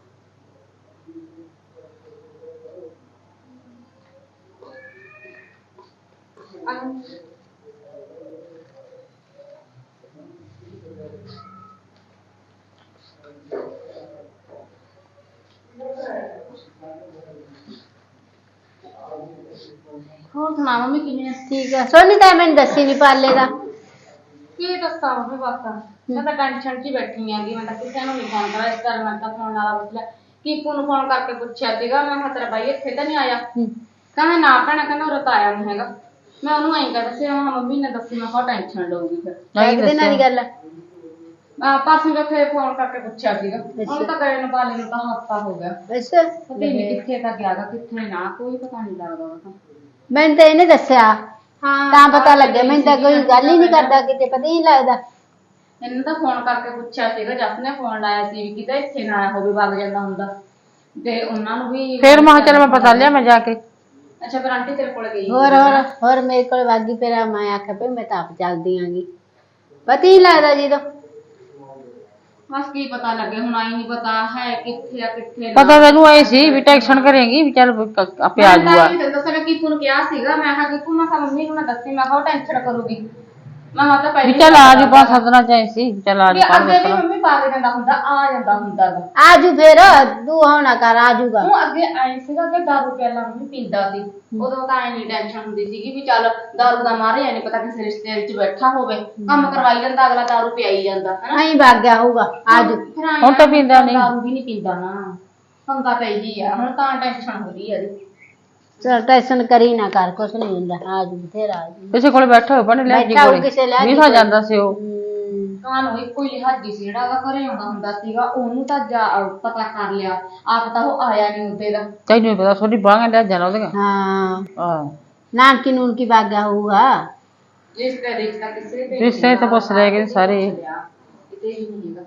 ਹੋਰ ਸੁਣਾ ਮੰਮੀ ਕਿਵੇਂ ਆ? ਠੀਕ ਆ। ਸੋਨੀ ਤਾਂ ਮੈਨੂੰ ਦੱਸੀ ਨਹੀਂ ਪਾਲੇ ਦਾ। ਕੀ ਦੱਸਾਂ ਮੰਮੀ ਬਸ। ਮੈਂ ਤਾਂ ਟੈਨਸ਼ਨ 'ਚ ਹੀ ਬੈਠੀ ਆਂਗੀ ਮੈਂ ਤਾਂ ਕਿਸੇ ਨੂੰ ਨਹੀਂ ਫੋਨ ਕਰਿਆ ਇਸ ਕਰ ਮੈਂ ਤਾਂ ਫੋਨ ਵਾਲਾ ਪੁੱਛ ਲਿਆ। ਕੀਪੂ ਨੂੰ ਫੋਨ ਕਰਕੇ ਪੁੱਛਿਆ ਸੀਗਾ। ਮੈਂ ਕਿਹਾ ਤੇਰਾ ਬਾਈ ਇੱਥੇ ਤਾਂ ਨਹੀਂ ਆਇਆ। ਕਹਿੰਦਾ ਨਾ ਭੈਣਾ ਕਹਿੰਦਾ ਉਹ ਰਤ ਆਇਆ ਨਹੀਂ ਹੈਗਾ। ਮੈਂ ਉਹਨੂੰ ਐਂ ਕਹਿ ਦੱਸਿਆ ਮੈਂ ਕਿਹਾ ਮੰਮੀ ਨੇ ਦੱਸੀ ਮੈਂ ਕਿਹਾ ਟੈਨਸ਼ਨ ਲਊਗੀ ਫਿਰ। ਕਿਹਦੇ ਨਾਲ ਦੀ ਗੱਲ ਆ। ਆ ਪਾਸੋਂ ਜੋ ਫੇਰ ਫੋਨ ਕਰਕੇ ਪੁੱਛਿਆ ਸੀਗਾ। ਉਹਨੂੰ ਤਾਂ ਗਏ ਨੂੰ ਪਾਲੇ ਨੂੰ ਤਾਂ ਹਫਤਾ ਹੋ ਗਿਆ। ਅੱਛਾ। ਪਤਾ ਹੀ ਨਹੀਂ ਕਿੱਥੇ ਤੱਕ ਗਿਆਗਾ ਕਿੱਥੇ ਨਾ ਕੋਈ ਪਤਾ ਨਹੀਂ ਲੱਗਦਾ ਉਹਦਾ ਮੈਨੂੰ ਤਾਂ ਇਹਨੇ ਦੱਸਿਆ। ਹਾਂ ਤਾਂ ਪਤਾ ਲੱਗਿਆ ਮੈਨੂੰ ਤਾਂ ਕੋਈ ਗੱਲ ਹੀ ਨਹੀਂ ਕਰਦਾ ਕਿਤੇ ਪਤਾ ਹੀ ਨਹੀਂ ਲੱਗਦਾ। ਇਹਨੂੰ ਤਾਂ ਫੋਨ ਕਰਕੇ ਪੁੱਛਿਆ ਸੀਗਾ ਜੱਸ ਨੇ ਫੋਨ ਲਾਇਆ ਸੀ ਵੀ ਕਿਤੇ ਇੱਥੇ ਨਾ ਆਇਆ ਹੋਵੇ ਵਗ ਜਾਂਦਾ ਹੁੰਦਾ। ਤੇ ਉਹਨਾਂ ਨੂੰ ਵੀ ਫਿਰ ਮੈਂ ਕਿਹਾ ਚੱਲ ਮੈਂ ਪਤਾ ਲਿਆ ਮੈਂ ਜਾ ਕੇ। ਅੱਛਾ ਫਿਰ ਆਂਟੀ ਤੇਰੇ ਕੋਲ ਗਈ ਹੋਰ ਹੋਰ ਹੋਰ ਮੇਰੇ ਕੋਲ ਵਾਗੀ ਫਿਰ ਮੈਂ ਆਖਿਆ ਵੀ ਮੈਂ ਤਾਂ ਆਪ ਚੱਲਦੀ ਆਂਗੀ। ਪਤਾ ਹੀ ਨਹੀਂ ਲੱਗਦਾ ਜਦੋਂ। ਬਸ ਕੀ ਪਤਾ ਲੱਗੇ ਹੁਣ ਆਈ ਨਹੀਂ ਪਤਾ ਹੈ ਕਿੱਥੇ ਆ ਕਿੱਥੇ ਨਾ ਪਤਾ ਤੈਨੂੰ ਐ ਸੀ ਵੀ ਟੈਕਸ਼ਨ ਕਰੇਗੀ ਵੀ ਚੱਲ ਕ- ਆਪੇ ਆ ਮੈਂ ਤਾਂ ਜੂਗਾ ਇਹ ਵੀ ਦੱਸਿਆ ਕਿ ਤੂੰ ਕਿਹਾ ਸੀਗਾ ਮੈਂ ਕਿਹਾ ਕਿ ਤੂੰ ਮੈਂ ਕਿਹਾ ਮੰਮੀ ਨੂੰ ਨਾ ਦੱਸੀ ਮੈਂ ਕਿਹਾ ਉਹ ਟੈਨਸ਼ਨ ਕਰੂਗੀ ਮੈਂ ਕਿਹਾ ਤਾਂ ਵੀ ਪਹਿਲੇ ਚੱਲ ਆ ਜੂ ਪੰਜ ਸੱਤ ਦਿਨਾਂ ਚ ਐ ਸੀ ਚੱਲ ਆ ਵੀ ਜੂ ਪੰਜ ਅੱਗੇ ਵੀ ਸੱਤ ਮੰਮੀ ਪਾ ਕੇ ਜਾਂਦਾ ਹੁੰਦਾ ਆ ਜਾਂਦਾ ਹੁੰਦਾ ਗਾ ਆਜੂ ਫਿਰ ਤੂੰ ਹੋਣਾ ਕਰ ਆਜੂਗਾ ਉਹ ਅੱਗੇ ਆਏ ਸੀਗਾ ਕਿ ਦਾਰੂ ਪਿਆਲਾ ਮੰਮੀ ਪੀਂਦਾ ਸੀ। ਉਦੋਂ ਤਾਂ ਐ ਨਹੀਂ ਟੈਨਸ਼ਨ ਹੁੰਦੀ ਸੀਗੀ ਵੀ ਚੱਲ ਦਾਰੂ ਦਾ ਮਾਰਿਆ ਨਹੀਂ ਪਤਾ ਕਿਸੇ ਰਿਸ਼ਤੇ ਵਿੱਚ ਬੈਠਾ ਹੋਵੇ। ਕੰਮ ਕਰਵਾਈ ਜਾਂਦਾ ਅਗਲਾ ਦਾਰੂ ਪਿਆਈ ਜਾਂਦਾ ਹਨਾ? ਐਂ ਵਗ ਗਿਆ ਹੋਊਗਾ ਆਜੂ ਫਿਰ ਆਏਂ ਹੁਣ ਤਾਂ ਆ, ਪੀਂਦਾ ਨਹੀਂ। ਦਾਰੂ ਵੀ ਨਹੀਂ ਪੀਂਦਾ ਨਾ। ਪੰਗਾ ਪੈ ਆ ਹੁਣ ਤਾਂ ਟੈਨਸ਼ਨ ਹੋ ਰਹੀ ਆ ਇਹਦੀ। ਚਲ ਟੈਨਸ਼ਨ ਕਰੀ ਨਾ ਕਰ ਕੁਛ ਨਹੀਂ ਹੁੰਦਾ। ਆਜੂ ਬਥੇਰਾ ਆਜੂ ਕਿਸੇ ਕੋਲੇ ਬੈਠਾ ਹੋਇਆ ਬਣ ਲਿਆ ਜੀ ਬੈਠਾ ਹੋਊ ਕੋਲੇ ਕਿਸੇ ਜੀ ਨਹੀਂ ਤਾਂ ਜਾਂਦਾ ਸੀ ਉਹ। ਹਮ, ਕਾਨੂੰ ਇੱਕੋ ਹੀ ਲਿਹਾਜੀ ਸੀ ਜਿਹੜਾ ਉਹਦਾ ਘਰੇ ਆਉਂਦਾ ਹੁੰਦਾ ਸੀਗਾ ਉਹਨੂੰ ਤਾਂ ਜਾ- ਪਤਾ ਕਰ ਲਿਆ। ਆਪ ਤਾਂ ਉਹ ਆਇਆ ਨਹੀਂ ਉਹਦੇ ਦਾ। ਤੈਨੂੰ ਪਤਾ ਸੋਡੀ ਬਾਹਾਂ ਲੈ ਜਾਣਾ ਉਹਦੇ ਹਾਂ। ਹਾਂ। ਨਾਨਕੀ ਨੂਨਕੀ ਵਗ ਗਿਆ ਹੋਊਗਾ। ਜਿਸ ਦਾ ਰਿਸ਼ਤਾ ਕਿਸੇ ਦੇ ਰਿਸ਼ਤੇ ਤਾਂ ਪੁੱਛ ਲੈ ਕੇ ਸਾਰੇ। ਨਹੀਂ ਹੈਗਾ।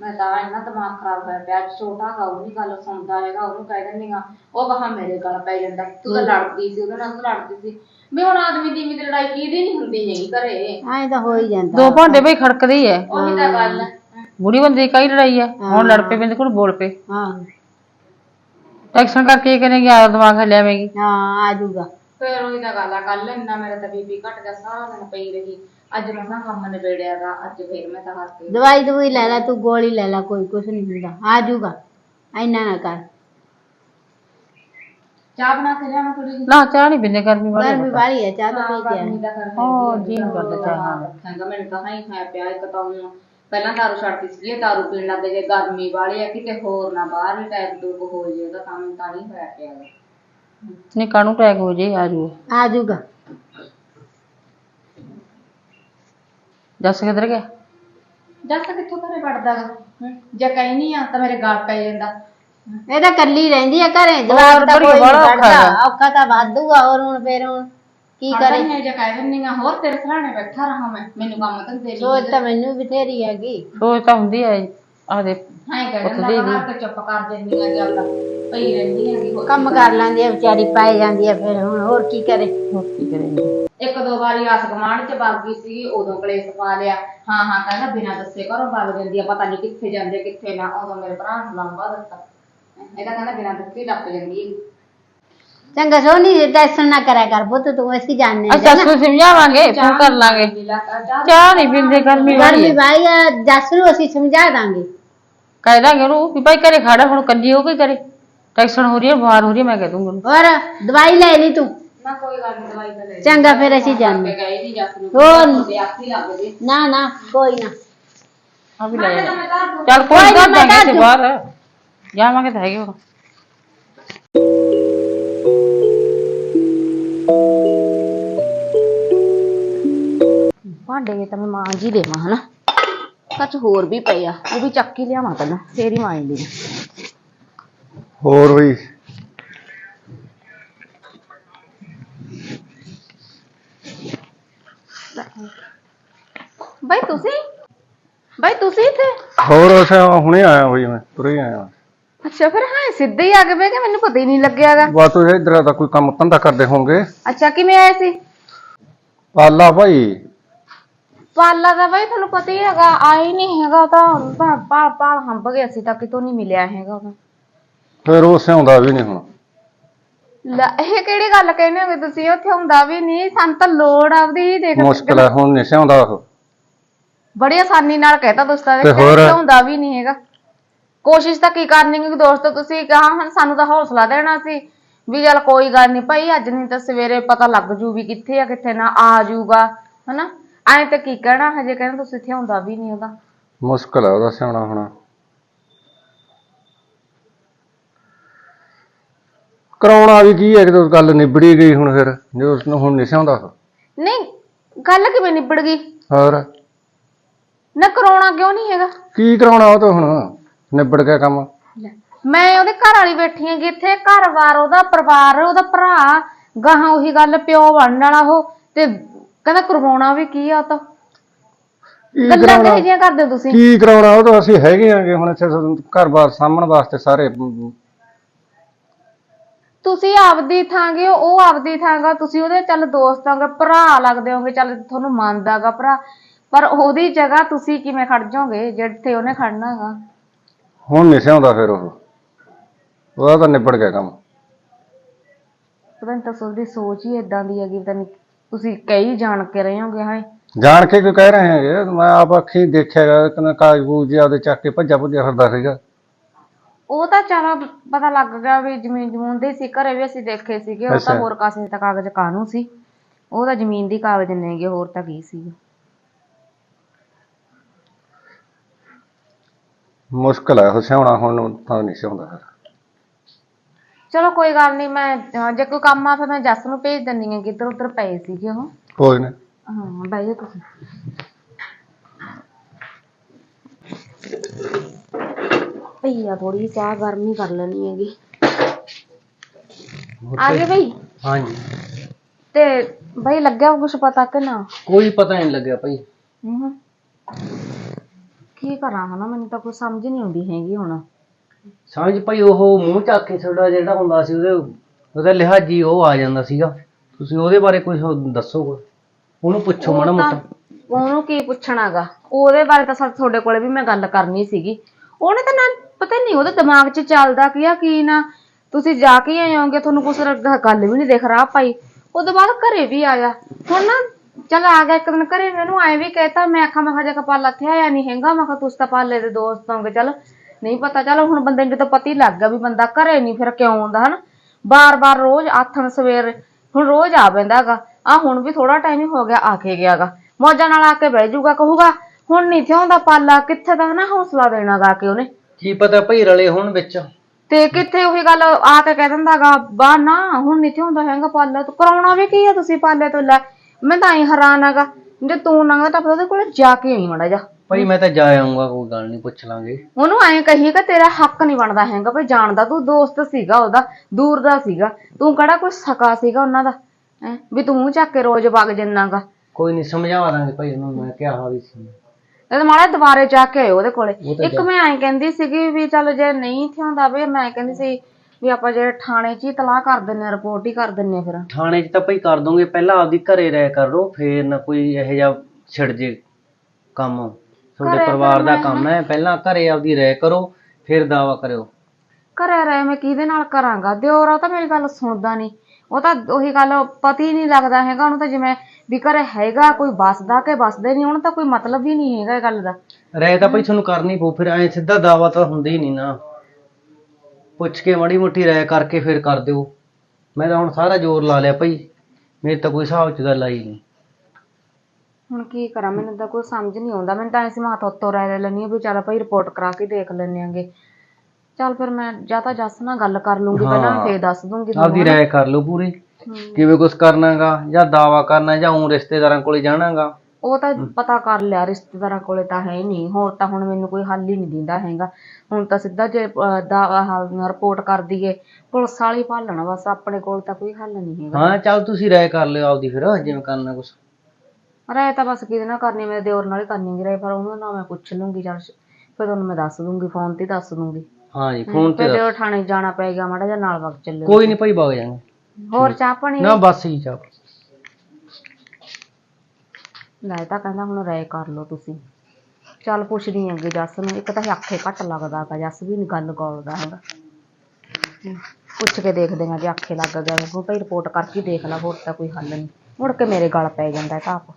ਮੈਂ ਤਾਂ ਇੰਨਾ ਦਿਮਾਗ ਖਰਾਬ ਹੋਇਆ ਪਿਆ ਅੱਜ ਛੋਟਾ ਗਾ ਉਹ ਨਹੀਂ ਗੱਲ ਸੁਣਦਾ ਹੈਗਾ ਉਹਨੂੰ ਕਹਿ ਦਿੰਦੀ ਆ ਉਹ ਕਹਾ ਮੇਰੇ ਗਲ ਪੈ ਜਾਂਦਾ ਤੂੰ ਤਾਂ ਲੜਦੀ ਸੀ ਉਹਦੇ ਨਾਲ ਤੂੰ ਲੜਦੀ ਸੀ। ਵੀ ਹੁਣ ਆਦਮੀ ਦੀ ਦੀ ਲੜਾਈ ਕਿਹਦੀ ਨਹੀਂ ਹੁੰਦੀ ਹੈਗੀ ਘਰੇ। ਐਂ ਤਾਂ ਹੋ ਹੀ ਜਾਂਦਾ। ਦੋ ਭਾਂਡੇ ਬਈ ਖੜਕਦੇ ਹੀ ਐ। ਉਹੀ ਤਾਂ ਗੱਲ ਹੈ ਬੁੜੀ ਬੰਦੇ ਦੀ ਕਈ ਲੜਾਈ ਐ? ਹੁਣ ਲੜ ਪਏ ਬਿੰਦ ਕੋਲ ਬੋਲ ਪਏ ਹਾਂ। ਟੈਕਸ਼ਨ ਕਰਕੇ ਇਹ ਕਰੇਗੀ ਆ ਦਿਮਾਗ ਹਲਿਆਵੇਂਗੀ ਹਾਂ ਆਜੂਗਾ ਫਿਰ ਉਹੀ ਤਾਂ ਗੱਲ ਆ ਕੱਲ ਇੰਨਾ ਮੇਰਾ ਤਾਂ ਬੀਬੀ ਘਟ ਗਿਆ ਸਾਰਾ ਦਿਨ ਪਈ ਰਹੀ। ਅੱਜ ਮੈਂ ਨਾ ਕੰਮ ਨਿਬੇੜਿਆਗਾ ਅੱਜ ਫੇਰ ਮੈਂ ਤਾਂ ਹੱਸ ਕੇ ਦਵਾਈ ਦਵਾਈ ਲੈ ਲੈ ਤੂੰ ਗੋਲੀ ਲੈ ਲੈ ਕੋਈ ਕੁਛ ਨਹੀਂ ਹੁੰਦਾ। ਆਜੂਗਾ ਐਨਾ ਨਾ ਕਰ। ਚਾਹ ਬਣਾ ਕੇ ਲਿਆਵਾਂ ਥੋੜੀ ਜਿਹੀ? ਨਾ ਚਾਹ ਨਹੀਂ ਬਿੰਦੇ ਗਰਮੀ ਵਾਲੀ ਗਰਮੀ ਵਾਲੀ ਹੈ ਚਾਹ ਤਾਂ ਪੀ ਕੇ ਆ। ਹਾਂ, ਜੀ ਨੀ ਕਰਦਾ ਚਾਹ। ਹਾਂ ਰੱਖਾਂਗਾ ਮੈਨੂੰ ਤਾਂ ਹੀ ਖਾਇਆ ਪਿਆ ਇੱਕ ਤਾਂ ਪਹਿਲਾਂ ਦਾਰੂ ਛੱਡਦੀ ਸੀ ਇਹ ਦਾਰੂ ਪੀਣ ਲੱਗ ਜੇ ਗਰਮੀ ਵਾਲੀ ਆ ਕਿਤੇ ਹੋਰ ਨਾ ਬਾਹਰ ਵੀ ਟੈਕ ਡੂਕ ਹੋ ਜੇ ਉਹਦਾ ਕੰਮ ਤਾਂ ਨਹੀਂ ਹੋਇਆ ਪਿਆ ਗਾ। ਨਹੀਂ ਕਾਣੂ ਟੈਗ ਹੋ ਜੇ ਆ ਜੂ ਆਜੂਗਾ ਜੱਸ ਕਿੱਧਰ ਗਿਆ? ਤੱਕ ਕਿੱਥੋਂ ਘਰੇ ਵੜਦਾ ਗਾ ਜੇ ਕਹੀ ਨਹੀਂ ਆ ਤਾਂ ਮੇਰੇ ਗਾਲ ਪੈ ਜਾਂਦਾ। ਇਹ ਤਾਂ ਕੱਲੀ ਰਹਿੰਦੀ ਆ ਘਰੇ ਜਵਾਬ ਤਾਂ ਬੜੀ ਕੋਈ ਬੜਾ ਨਹੀਂ ਔਖਾ ਹੈਗਾ। ਕੱਢਦਾ ਔਖਾ ਤਾਂ ਵਾਧੂਗਾ ਹੋਰ ਹੁਣ ਫੇਰ ਹੁਣ ਕੀ ਕਰੇ? ਮੈਂ ਜੇ ਕਹਿ ਦਿੰਨੀ ਆ ਹੋਰ ਤੇਰੇ ਸਰਾਣੇ ਬੈਠਾ ਰਹਾ ਮੈਂ ਮੈਨੂੰ ਕੰਮ ਤਾਂ ਦੇ ਸੋਚ ਤਾਂ ਮੈਨੂੰ ਵੀ ਬਥੇਰੀ ਹੈਗੀ। ਸੋਚ ਤਾਂ ਹੁੰਦੀ ਹੈ ਆਦੇ ਹਾਂ ਕਹਿ ਦਿੰਦਾ ਬਣਾ ਕੇ ਚੁੱਪ ਕਰ ਦਿੰਦੀ ਆ ਗੱਲ ਪਈ ਰਹਿੰਦੀ ਹੈਗੀ ਹੋਰ ਕੰਮ ਕਰ ਲੈਂਦੀ ਆ ਵਿਚਾਰੀ ਪਾਈ ਜਾਂਦੀ ਆ ਫਿਰ ਹੁਣ ਹੋਰ ਕੀ ਕਰੇ? ਹੋਰ ਕੀ ਕਰੇਂਗੇ ਇੱਕ ਦੋ ਵਾਰੀ ਆਸ ਗਮਾਂਡ ਚ ਵਗ ਗਈ ਸੀ ਉਦੋਂ ਕਲੇਸ਼ ਪਾ ਲਿਆ। ਹਾਂ ਹਾਂ ਕਹਿੰਦਾ ਬਿਨਾਂ ਦੱਸੇ ਘਰੋਂ ਵਗ ਜਾਂਦੀ ਆ ਪਤਾ ਨਹੀਂ ਕਿੱਥੇ ਜਾਂਦੇ ਕਿੱਥੇ ਨਾ ਉਦੋਂ ਮੇਰੇ ਭਰਾ ਨੂੰ ਲੰਬਾ ਦਿੱਤਾ। ਇਹਦਾ ਕਹਿੰਦਾ ਬਿਨਾਂ ਦੱਸੇ ਹੀ ਲੱਗ ਜਾਂਦੀ ਹੈ ਚੰਗਾ ਸੋਨੀ ਟੈਨਸ਼ਨ ਨਾ ਕਰਿਆ ਕਰ ਪੁੱਤ ਤੂੰ ਅਸੀਂ ਜਾਣਦੇ ਅੱਛਾ ਸੂ ਸਮਝਾਵਾਂਗੇ ਫੋਨ ਕਰ ਲਾਂਗੇ। ਚਾਹ ਨਹੀਂ ਪੀਂਦੇ ਗਰਮੀ ਵਾਲੀ ਗਰਮੀ ਹੈ। ਭਾਈ ਆ ਜੱਸ ਨੂੰ ਅਸੀਂ ਸਮਝਾ ਦਾਂਗੇ। ਕਹਿ ਦਾਂਗੇ ਉਹਨੂੰ ਵੀ ਭਾਈ ਘਰੇ ਖੜਾ ਹੁਣ ਕੱਲੀ ਉਹ ਕੀ ਕਰੇ? ਟੈਕਸ਼ਨ ਹੋ ਰਹੀ ਹੈ ਬਾਹਰ ਹੋ ਰਹੀ ਹੈ ਮੈਂ ਕਹਿ ਦੂੰਗਾ ਉਹਨੂੰ। ਹੋਰ ਦਵਾਈ ਲੈ ਲਈ ਤੂੰ ਨਾ ਕੋਈ ਗੱਲ ਨਹੀਂ ਦਵਾਈ ਤਾਂ ਲੈ ਚੰਗਾ ਫਿਰ ਅਸੀਂ ਜਾਣਦੇ ਗਏ ਨਹੀਂ ਜੱਸ ਨੂੰ ਹੋਰ ਤੇ ਆਖੀ ਲੱਗ ਗਈ ਨਾ ਨਾ ਕੋਈ ਨਾ ਆ ਵੀ ਲੈ ਜਾ ਮੈਂ ਘਰ ਤੋਂ ਚੱਲ ਕੋਈ ਕੋਈ ਨਾ ਨੀ, ਮੈਂ ਮੈਂ ਦੱਸ ਤੇ ਦੂੰ। ਬਾਹਰ ਜਾਵਾਂਗੇ ਤਾਂ ਹੈਗੇ ਹੁਣ ਭਾਂਡੇ ਤਾਂ ਮੈਂ ਮਾਂਜ ਹੀ ਦੇਵਾਂ ਹਨਾ ਸੱਚ ਹੋਰ ਵੀ ਪਏ ਆ ਉਹ ਵੀ ਚੱਕ ਹੀ ਲਿਆਵਾਂ ਪਹਿਲਾਂ ਫੇਰ ਹੀ ਮਾਂਜਦੀ ਆ ਹੋਰ ਬਈ ਬਾਈ ਤੁਸੀਂ? ਬਾਈ ਤੁਸੀਂ ਇੱਥੇ? ਹੋਰ ਅਸਾਂ ਹੁਣੇ ਆਇਆ ਹੋਈ ਮੈਂ ਤੁਰੇ ਆਇਆ। ਅੱਛਾ ਫਿਰ ਹਾਂ ਸਿੱਧੇ ਹੀ ਆ ਗਏ ਬਈ ਕਿ ਮੈਨੂੰ ਪਤਾ ਹੀ ਨਹੀਂ ਲੱਗਿਆਗਾ ਬਾ ਤੂੰ ਇਧਰ ਦਾ ਕੋਈ ਕੰਮ ਧੰਦਾ ਕਰਦੇ ਹੋਣਗੇ। ਅੱਛਾ ਕਿਵੇਂ ਆਏ ਸੀ? ਪਾਲਾ ਭਾਈ ਪਾਲਾ ਦਾ ਬਾਈ ਤੁਹਾਨੂੰ ਪਤਾ ਹੀ ਹੈਗਾ ਆਈ ਨਹੀਂ ਹੈਗਾ ਤਾਂ ਪਾ ਪਾ ਹੰਬ ਗਿਆ ਸੀ ਤਾਂ ਕਿਤੋਂ ਨਹੀਂ ਮਿਲਿਆ ਹੈਗਾ ਉਹ ਫਿਰ ਉਹ ਸਿਆਉਂਦਾ ਵੀ ਨਹੀਂ ਹੁਣ। ਲੈ ਇਹ ਕਿਹੜੀ ਗੱਲ ਕਹਿੰਦੇ ਹੋਗੇ ਤੁਸੀਂ? ਉੱਥੇ ਹੁੰਦਾ ਵੀ ਨਹੀਂ। ਸਾਨੂੰ ਤਾਂ ਲੋੜ ਆਪਦੀ ਹੀ ਦੇਖ ਮੁਸ਼ਕਲ ਹੈ। ਹੁਣ ਨਹੀਂ ਸਿਆਉਂਦਾ ਉਹ। ਬੜੀ ਆਸਾਨੀ ਨਾਲ ਕਹਿਤਾ ਦੋਸਤਾਂ ਤੇ ਦੇ ਹੋਰ? ਹੁੰਦਾ ਵੀ ਨਹੀਂ ਹੈਗਾ। ਕੋਸ਼ਿਸ਼ ਤਾਂ ਕੀ ਕਰਨੀ ਕਿ ਦੋਸਤੋ ਤੁਸੀਂ ਕਹਾ ਹੁਣ ਸਾਨੂੰ ਤਾਂ ਹੌਸਲਾ ਦੇਣਾ ਸੀ ਵੀ ਚੱਲ ਕੋਈ ਗੱਲ ਨਹੀਂ ਭਾਈ ਅੱਜ ਨਹੀਂ ਤਾਂ ਸਵੇਰੇ ਪਤਾ ਲੱਗ ਜੂ ਵੀ ਕਿੱਥੇ ਆ ਕਿੱਥੇ ਨਾ ਆ ਜਾਊਗਾ ਹਨਾ? ਐਂ ਤਾਂ ਕੀ ਕਹਿਣਾ ਹਜੇ ਕਹਿੰਦੇ ਤੁਸੀਂ ਇੱਥੇ ਹੁੰਦਾ ਵੀ ਨਹੀਂ ਉਹਦਾ। ਮੁਸ਼ਕਲ ਹੈ ਉਹਦਾ ਸਿਆਉਣਾ ਹੁਣ। ਕਰਾਉਣਾ ਵੀ ਕੀ ਹੈ ਜਦੋਂ ਗੱਲ ਨਿਬੜੀ ਗਈ ਹੁਣ ਫਿਰ ਜੇ ਉਸ ਨੂੰ ਹੁਣ ਉਹ। ਨਹੀਂ ਗੱਲ ਕਿਵੇਂ ਨਿਬੜ ਗਈ? ਹੋਰ? ਨਾ ਕਰਾਉਣਾ ਕਿਉਂ ਨਹੀਂ ਹੈਗਾ? ਕੀ ਕਰਾਉਣਾ ਉਹ ਤਾਂ ਹੁਣ ਨਿਬੜ ਗਿਆ ਕੰਮ। ਮੈਂ ਉਹਦੇ ਘਰ ਵਾਲੀ ਬੈਠੀ ਹੈਗੀ ਇੱਥੇ ਘਰ-ਬਾਰ ਉਹਦਾ ਪਰਿਵਾਰ ਉਹਦਾ ਭਰਾ ਗਾਹਾਂ ਉਹੀ ਗੱਲ ਪਿਓ ਬਣਨ ਵਾਲਾ ਉਹ ਤੇ ਕਹਿੰਦਾ ਕਰਵਾਉਣਾ ਵੀ ਕੀ ਆ ਉਹ ਤਾਂ? ਕੀ ਗੱਲਾਂ ਕਰਾਉਣਾ? ਕਿਹੋ ਜਿਹੀਆਂ ਕਰਦੇ ਹੋ ਤੁਸੀਂ? ਕੀ ਕਰਾਉਣਾ ਉਹ ਤਾਂ ਅਸੀਂ ਹੈਗੇ ਆਂਗੇ ਹੁਣ ਇੱਥੇ ਘਰ-ਬਾਰ ਸਾਂਭਣ ਵਾਸਤੇ ਸਾਰੇ ਤੁਸੀਂ ਆਪਦੀ ਥਾਂਗੇ ਉਹ ਆਪਦੀ ਥਾਂਗਾ ਤੁਸੀਂ ਉਹਦੇ ਚੱਲ ਦੋਸਤ ਆਂਗੇ ਭਰਾ ਲੱਗਦੇ ਹੋਗੇ ਚੱਲ ਤੁਹਾਨੂੰ ਮੰਨਦਾਗਾ ਭਰਾ। ਪਰ ਉਹਦੀ ਜਗ੍ਹਾ ਤੁਸੀਂ ਕਿਵੇਂ ਖੜ ਜਾਓਗੇ ਜਿੱਥੇ ਉਹਨੇ ਖੜਨਾ ਹੈਗਾ? ਹੁਣ ਨਹੀਂ ਸਿਆਉਂਦਾ ਫਿਰ ਉਹ। ਉਹਦਾ ਤਾਂ ਨਿਬੜ ਗਿਆ ਕੰਮ। ਪਤਾ ਨਹੀਂ ਤਾਂ ਉਹਦੀ ਸੋਚ ਹੀ ਇਦਾਂ ਦੀ ਹੈਗੀ ਪਤਾ ਨਹੀਂ ਤੁਸੀਂ ਕਈ ਜਾਣ ਕੇ ਰਹੇ ਹੋਗੇ ਹਾਂ ਜਾਣ ਕੇ ਕਿਉਂ ਕਹਿ ਰਹੇ ਹੈਗੇ? ਮੈਂ ਆਪ ਅੱਖੀਂ ਦੇਖਿਆਗਾ ਕਿ ਕਾਗਜ਼ ਕੂਜ ਉਹਦੇ ਚੱਕ ਕੇ ਭੱਜਾ ਭੁੱਜਿਆ ਫਿਰਦਾ ਸੀਗਾ। ਉਹ ਤਾਂ ਚਾਰਾ ਪਤਾ ਲੱਗ ਗਿਆ ਵੀ ਜ਼ਮੀਨ ਜਮੂਨ ਦੇ ਸੀ ਘਰੇ ਵੀ ਅਸੀਂ ਦੇਖੇ ਸੀਗੇ ਉਹ ਤਾਂ ਅੱਛਾ। ਹੋਰ ਕਾਸੇ ਦਾ ਕਾਗਜ਼ ਕਾਨੂੰ ਸੀ? ਉਹ ਤਾਂ ਜ਼ਮੀਨ ਦੀ ਕਾਗਜ਼ ਨੇਗੇ ਹੋਰ ਤਾਂ ਕੀ ਸੀ? ਮੁਸ਼ਕਲ ਹੈ ਉਹ ਸਿਆਉਣਾ ਹੁਣ ਤਾਂ ਨਹੀਂ ਸਿਆਉਂਦਾ ਫਿਰ। ਚਲੋ ਕੋਈ ਗੱਲ ਨਹੀਂ ਮੈਂ ਅਹ, ਜੇ ਕੋਈ ਕੰਮ ਆ ਫਿਰ ਮੈਂ ਜੱਸ ਨੂੰ ਭੇਜ ਦਿੰਦੀ ਹਾਂ ਕਿੱਧਰ ਉੱਧਰ ਪਏ ਸੀਗੇ ਉਹ। ਕੋਈ ਨਹੀਂ ਹਾਂ ਬਹਿ ਤੁਸੀਂ। ਭਈਆ ਥੋੜੀ ਚਾਹ ਗਰਮੀ ਕਰ ਲੈਣੀ ਹੈਗੀ। ਆ ਗਏ ਭਈ? ਹਾਂਜੀ। ਤੇ ਭਈ ਲੱਗਿਆ ਕੁਝ ਪਤਾ ਕਿ ਨਾ? ਕੋਈ ਪਤਾ ਨਹੀਂ ਲੱਗਿਆ ਭਾਈ। ਹਮ। ਕੀ ਕਰਾਂ ਹਨਾ ਮੈਨੂੰ ਤਾਂ ਕੁਝ ਸਮਝ ਨਹੀਂ ਆਉਂਦੀ ਹੈਗੀ ਹੁਣ। ਸਮਝ ਭਾਈ ਉਹ ਮੂੰਹ ਚੱਕ ਕੇ ਤੁਹਾਡਾ ਜਿਹੜਾ ਹੁੰਦਾ ਸੀ ਉਹਦੇ ਉਹਦਾ ਲਿਹਾਜੀ ਉਹ ਆ ਜਾਂਦਾ ਸੀਗਾ। ਤੁਸੀਂ ਉਹਦੇ ਬਾਰੇ ਕੁਝ ਦੱਸੋ। ਉਹਨੂੰ ਪੁੱਛੋ ਮਾੜਾ ਉਹ ਤਾਂ- ਮੋਟਾ। ਉਹਨੂੰ ਕੀ ਪੁੱਛਣਾਗਾ? ਉਹਦੇ ਬਾਰੇ ਤਾਂ ਸਰ ਤੁਹਾਡੇ ਕੋਲੇ ਵੀ ਮੈਂ ਗੱਲ ਕਰਨੀ ਸੀਗੀ। ਉਹਨੇ ਤਾਂ ਨਾ ਪਤਾ ਨਹੀਂ ਉਹਦੇ ਦਿਮਾਗ 'ਚ ਚੱਲਦਾ ਕੀ ਆ, ਕੀ ਨਾ। ਤੁਸੀਂ ਜਾ ਕੇ ਆਏ ਹੋਗੇ ਤੁਹਾਨੂੰ ਕੁਛ ਰ- ਗੱਲ ਵੀ ਨਹੀਂ ਦਿਖ ਰਹਾ ਭਾਈ। ਉਹਦੇ ਬਾਅਦ ਘਰੇ ਵੀ ਆਇਆ। ਹੁਣ ਨਾ, ਚਲ ਆ ਗਿਆ ਇੱਕ ਦਿਨ ਘਰੇ, ਮੈਨੂੰ ਐਂ ਵੀ ਕਹਿਤਾ, ਮੈਂ ਆਖਾਂ, ਮੈਂ ਕਿਹਾ ਕਪਾਲਾ ਇੱਥੇ ਆਇਆ ਨਹੀਂ ਹੈਗਾ, ਮੈਂ ਕਿਹਾ ਤੁਸੀਂ ਤਾਂ ਪਾਲੇ ਦੇ ਦੋਸਤ ਹੋਗੇ ਚਲ। ਨਹੀਂ ਪਤਾ, ਚਲ ਹੁਣ ਬੰਦੇ ਨੂੰ ਤਾਂ ਪਤਾ ਹੀ ਲੱਗ ਗਿਆ ਵੀ ਬੰਦਾ ਘਰੇ ਨਹੀਂ ਫਿਰ ਕਿਉਂ ਆਉਂਦਾ, ਹਨ? ਬਾਰ-ਬਾਰ ਰੋਜ਼ ਆਥਣ ਸਵੇਰ, ਹੁਣ ਰੋਜ਼ ਆ ਪੈਂਦਾਗਾ ਆ ਹੁਣ ਵੀ ਥੋੜਾ ਟਾਈਮ ਹੀ ਹੋ ਗਿਆ, ਆ ਕੇ ਗਿਆਗਾ ਮੌਜਾਂ ਨਾਲ ਆ ਕੇ ਬਹਿ ਜਾਊਗਾ ਕਹੂਗਾ, ਹੁਣ ਨਹੀਂ ਥਿਆਉਂਦਾ ਪਾਲਾ, ਕਿੱਥੇ ਦਾ ਨਾ ਹੌਸਲਾ ਦੇਣਾਗਾ ਕੇ ਉਹਨੇ। ਕੀ ਪਤਾ ਭਾਈ ਰਲੇ ਹੋਣ ਵਿੱਚ। ਤੇ ਕਿੱਥੇ ਉਹੀ ਗੱਲ ਆ ਕੇ ਕਹਿ ਦਿੰਦਾਗਾ ਬਾ ਨਾ ਹੁਣ ਨਹੀਂ ਥਿਆਉਂਦਾ ਹੈਗਾ ਪਾਲਾ ਤੂੰ ਕਰਾਉਣਾ ਵੀ ਕੀ ਆ ਤੁਸੀਂ ਪਾਲੇ ਤੋਂ ਲੈ? ਮੈਂ ਤਾਂ ਹੀ ਹੈਰਾਨ ਹੈਗਾ ਜੇ ਤੂੰ ਨੰਗਾ ਤਾਂ ਉਹਦੇ ਕੋਲ ਜਾ ਕੇ ਆਈ ਮੜਾ ਜਾ ਭਾਈ ਮੈਂ ਤਾਂ ਜਾ ਆਉਂਗਾ ਕੋਈ ਗੱਲ ਨਹੀਂ ਪੁੱਛ ਲਾਂਗੇ। ਉਹਨੂੰ ਐਂ ਕਹੀਏ ਕਿ ਤੇਰਾ ਹੱਕ ਨਹੀਂ ਬਣਦਾ ਹੈਗਾ ਭਈ ਜਾਣਦਾ ਤੂੰ ਦੋਸਤ ਸੀਗਾ ਉਹਦਾ ਦੂਰ ਦਾ ਸੀਗਾ ਤੂੰ ਕਿਹੜਾ ਕੋਈ ਸਕਾ ਸੀਗਾ ਉਹਨਾਂ ਦਾ ਹੈਂ? ਵੀ ਤੂੰ ਮੂੰਹ ਚੱਕ ਕੇ ਰੋਜ਼ ਵਗ ਜੰਨਾਗਾ ਕੋਈ ਨਹੀਂ ਸਮਝਾ ਦਾਂਗੇ ਭਾਈ ਉਹਨੂੰ ਮੈਂ ਕਿਹਾ ਵੀ ਸੀ। ਤੇ ਮਾੜਾ ਦੁਬਾਰੇ ਜਾ ਕੇ ਆਇਓ ਉਹਦੇ ਕੋਲੇ। ਉਹ ਤਾਂ ਇੱਕ ਮੈਂ ਐਂ ਕਹਿੰਦੀ ਸੀਗੀ ਵੀ ਚੱਲ ਜੇ ਨਹੀਂ ਥਿਆਉਂਦਾ ਵੀ ਮੈਂ ਕਹਿੰਦੀ ਸੀ ਵੀ ਆਪਾਂ ਜੇ ਥਾਣੇ 'ਚ ਹੀ ਤਲਾਹ ਕਰ ਦਿੰਨੇ ਰਿਪੋਰਟ ਹੀ ਕਰ ਦਿੰਨੇ ਫਿਰ। ਥਾਣੇ 'ਚ ਤਾਂ ਭਾਈ ਕਰ ਦੋਗੇ ਪਹਿਲਾਂ ਆਪਦੀ ਘਰੇ ਰਹਿ ਕਰ ਲੋ ਫੇਰ ਨਾ ਕੋਈ ਇਹੋ ਜਿਹਾ ਛਿੜ ਜੇ ਕੰਮ। ਤੁਹਾਡੇ ਪਰਿਵਾਰ ਦਾ ਕੰਮ ਹੈ ਪਹਿਲਾਂ ਘਰੇ ਆਪਦੀ ਰਹਿ ਕਰੋ ਫਿਰ ਦਾਵਾ ਕਰਿਓ। ਘਰੇ ਰਹਿ ਮੈਂ ਕਿਹਦੇ ਨਾਲ ਕਰਾਂਗਾ? ਦਿਓਰ ਤਾਂ ਮੇਰੀ ਗੱਲ ਸੁਣਦਾ ਨਹੀਂ। ਉਹ ਤਾਂ ਉਹੀ ਗੱਲ ਪਤੀ ਨਹੀਂ ਲੱਗਦਾ ਹੈਗਾ ਉਹਨੂੰ ਤਾਂ ਜਿਵੇਂ ਵੀ ਘਰੇ ਹੈਗਾ ਕੋਈ ਬਸਦਾ ਕਿ ਬਸਦੇ ਨਹੀਂ ਉਹਨੂੰ ਤਾਂ ਕੋਈ ਮਤਲਬ ਹੀ ਨਹੀਂ ਹੈਗਾ ਇਹ ਗੱਲ ਦਾ। ਰਹਿ ਤਾਂ ਭਾਈ ਤੁਹਾਨੂੰ ਕਰਨੀ ਪਊ ਫਿਰ ਐ ਸਿੱਧਾ ਦਾਵਾ ਤਾਂ ਹੁੰਦਾ ਹੀ ਨਹੀਂ ਨਾ। ਪੁੱਛ ਕੇ ਮਾੜੀ ਮੋਟੀ ਰਹਿ ਕਰਕੇ ਫਿਰ ਕਰ ਦਿਓ। ਮੈਂ ਤਾਂ ਹੁਣ ਸਾਰਾ ਜ਼ੋਰ ਲਾ ਲਿਆ ਭਾਈ ਮੇਰੇ ਤਾਂ ਕੋਈ ਹਿਸਾਬ 'ਚ ਗੱਲ ਆਈ ਨਹੀਂ। ਹੁਣ ਕੀ ਕਰਾਂ ਮੈਨੂੰ ਤਾਂ ਕੋਈ ਸਮਝ ਨਹੀਂ ਆਉਂਦਾ। ਮੈਨੂੰ ਤਾਂ ਐਸੀ ਮਾਂ ਤੋਤੋ ਰਹਿ ਲੈ ਲੈਣੀ ਵੀ ਚੱਲ ਭਾਈ ਰਿਪੋਰਟ ਕਰਾ ਕੇ ਦੇਖ ਲੈਣੇ ਆਂਗੇ ਚੱਲ ਫਿਰ ਮੈਂ ਜਾਂ ਤਾਂ ਜੱਸ ਨਾਲ ਗੱਲ ਕਰ ਲੂੰਗੀ ਪਹਿਲਾਂ ਹਾਂ। ਫੇਰ ਦੱਸ ਦੂੰਗੀ ਆਪਦੀ। ਰਾਏ ਕਰ ਲਓ ਪੂਰੀ। ਕਿਵੇਂ ਕੁਝ ਕਰਨਾਗਾ ਜਾਂ ਦਾਵਾ ਕਰਨਾ ਜਾਂ ਉਂ ਰਿਸ਼ਤੇਦਾਰਾਂ ਕੋਲੇ ਜਾਣਾਗਾ। ਉਹ ਤਾਂ ਪਤਾ ਕਰ ਲਿਆ ਰਿਸ਼ਤੇਦਾਰਾਂ ਕੋਲੇ ਤਾਂ ਹੈ ਨਹੀਂ। ਹੋਰ ਤਾਂ ਹੁਣ ਮੈਨੂੰ ਕੋਈ ਹੱਲ ਹੀ ਨਹੀਂ ਦਿੰਦਾ ਹੈਗਾ। ਹੁਣ ਤਾਂ ਸਿੱਧਾ ਜੇ ਅਹ, ਦਾ ਆਹ ਰਿਪੋਰਟ ਕਰ ਦਈਏ ਪੁਲਿਸ ਵਾਲੀ ਭਾਲਣਾ ਬਸ ਆਪਣੇ ਕੋਲ ਤਾਂ ਕੋਈ ਹੱਲ ਨਹੀਂ ਹੈਗਾ। ਹਾਂ ਚੱਲ ਤੁਸੀਂ ਰਾਏ ਕਰ ਲਿਓ ਆਪਦੀ ਫਿਰ ਜਿਵੇਂ ਕਰਨਾ ਕੁਛ। ਰਾਏ ਤਾਂ ਬਸ ਕਿਹਦੇ ਨਾਲ ਕਰਨੀ ਮੇਰੇ ਦਿਓਰ ਨਾਲ ਹੀ ਕਰਨੀ ਰਾਏ ਪਰ ਉਹਨੂੰ ਨਾਲ ਮੈਂ ਪੁੱਛ ਲੂੰਗੀ ਚੱਲ ਫਿਰ ਤੁਹਾਨੂੰ ਮੈਂ ਦੱਸ ਦੂੰਗੀ ਫੋਨ ਤੇ ਹੀ ਦੱਸ ਦੂੰਗੀ। ਹਾਂ ਜੀ ਫੋਨ ਤੇ ਫਿਰ ਥਾਣੇ ਜਾਣਾ ਪਏਗਾ ਮਾੜਾ ਜਿਹਾ ਨਾਲ ਵਗ ਚੱਲਿਓ। ਕੋਈ ਨਹੀਂ ਭਾਈ ਵਗ ਜਾਵਾਂਗੇ ਹੋਰ ਚਾਹ ਪਾਣੀ ਨਾ ਬਸ ਹੀ ਚਾਹ। ਲੈ ਤਾਂ ਕਹਿੰਦਾ ਹੁਣ ਰਾਏ ਕਰ ਲਓ ਤੁਸੀਂ। ਚੱਲ ਪੁੱਛਦੀ ਅੱਗੇ ਜੱਸ ਨੂੰ ਇੱਕ ਤਾਂ ਇਹ ਆਖੇ ਘੱਟ ਲੱਗਦਾ ਗਾ ਜੱਸ ਵੀ ਨਹੀਂ ਗੱਲ ਗੋਲਦਾ ਹੈਗਾ। ਹਮ, ਪੁੱਛ ਕੇ ਦੇਖਦੇ ਹਾਂ ਜੇ ਆਖੇ ਲੱਗ ਗਿਆ ਮੈਨੂੰ ਭਾਈ ਰਿਪੋਰਟ ਕਰਕੇ ਹੀ ਦੇਖ ਲਾ ਹੋਰ ਤਾਂ ਕੋਈ ਹੱਲ ਨਹੀਂ ਮੁੜ ਕੇ ਮੇਰੇ ਗਲ ਪੈ ਜਾਂਦਾ ਇਹ ਤਾਂ ਆਪ।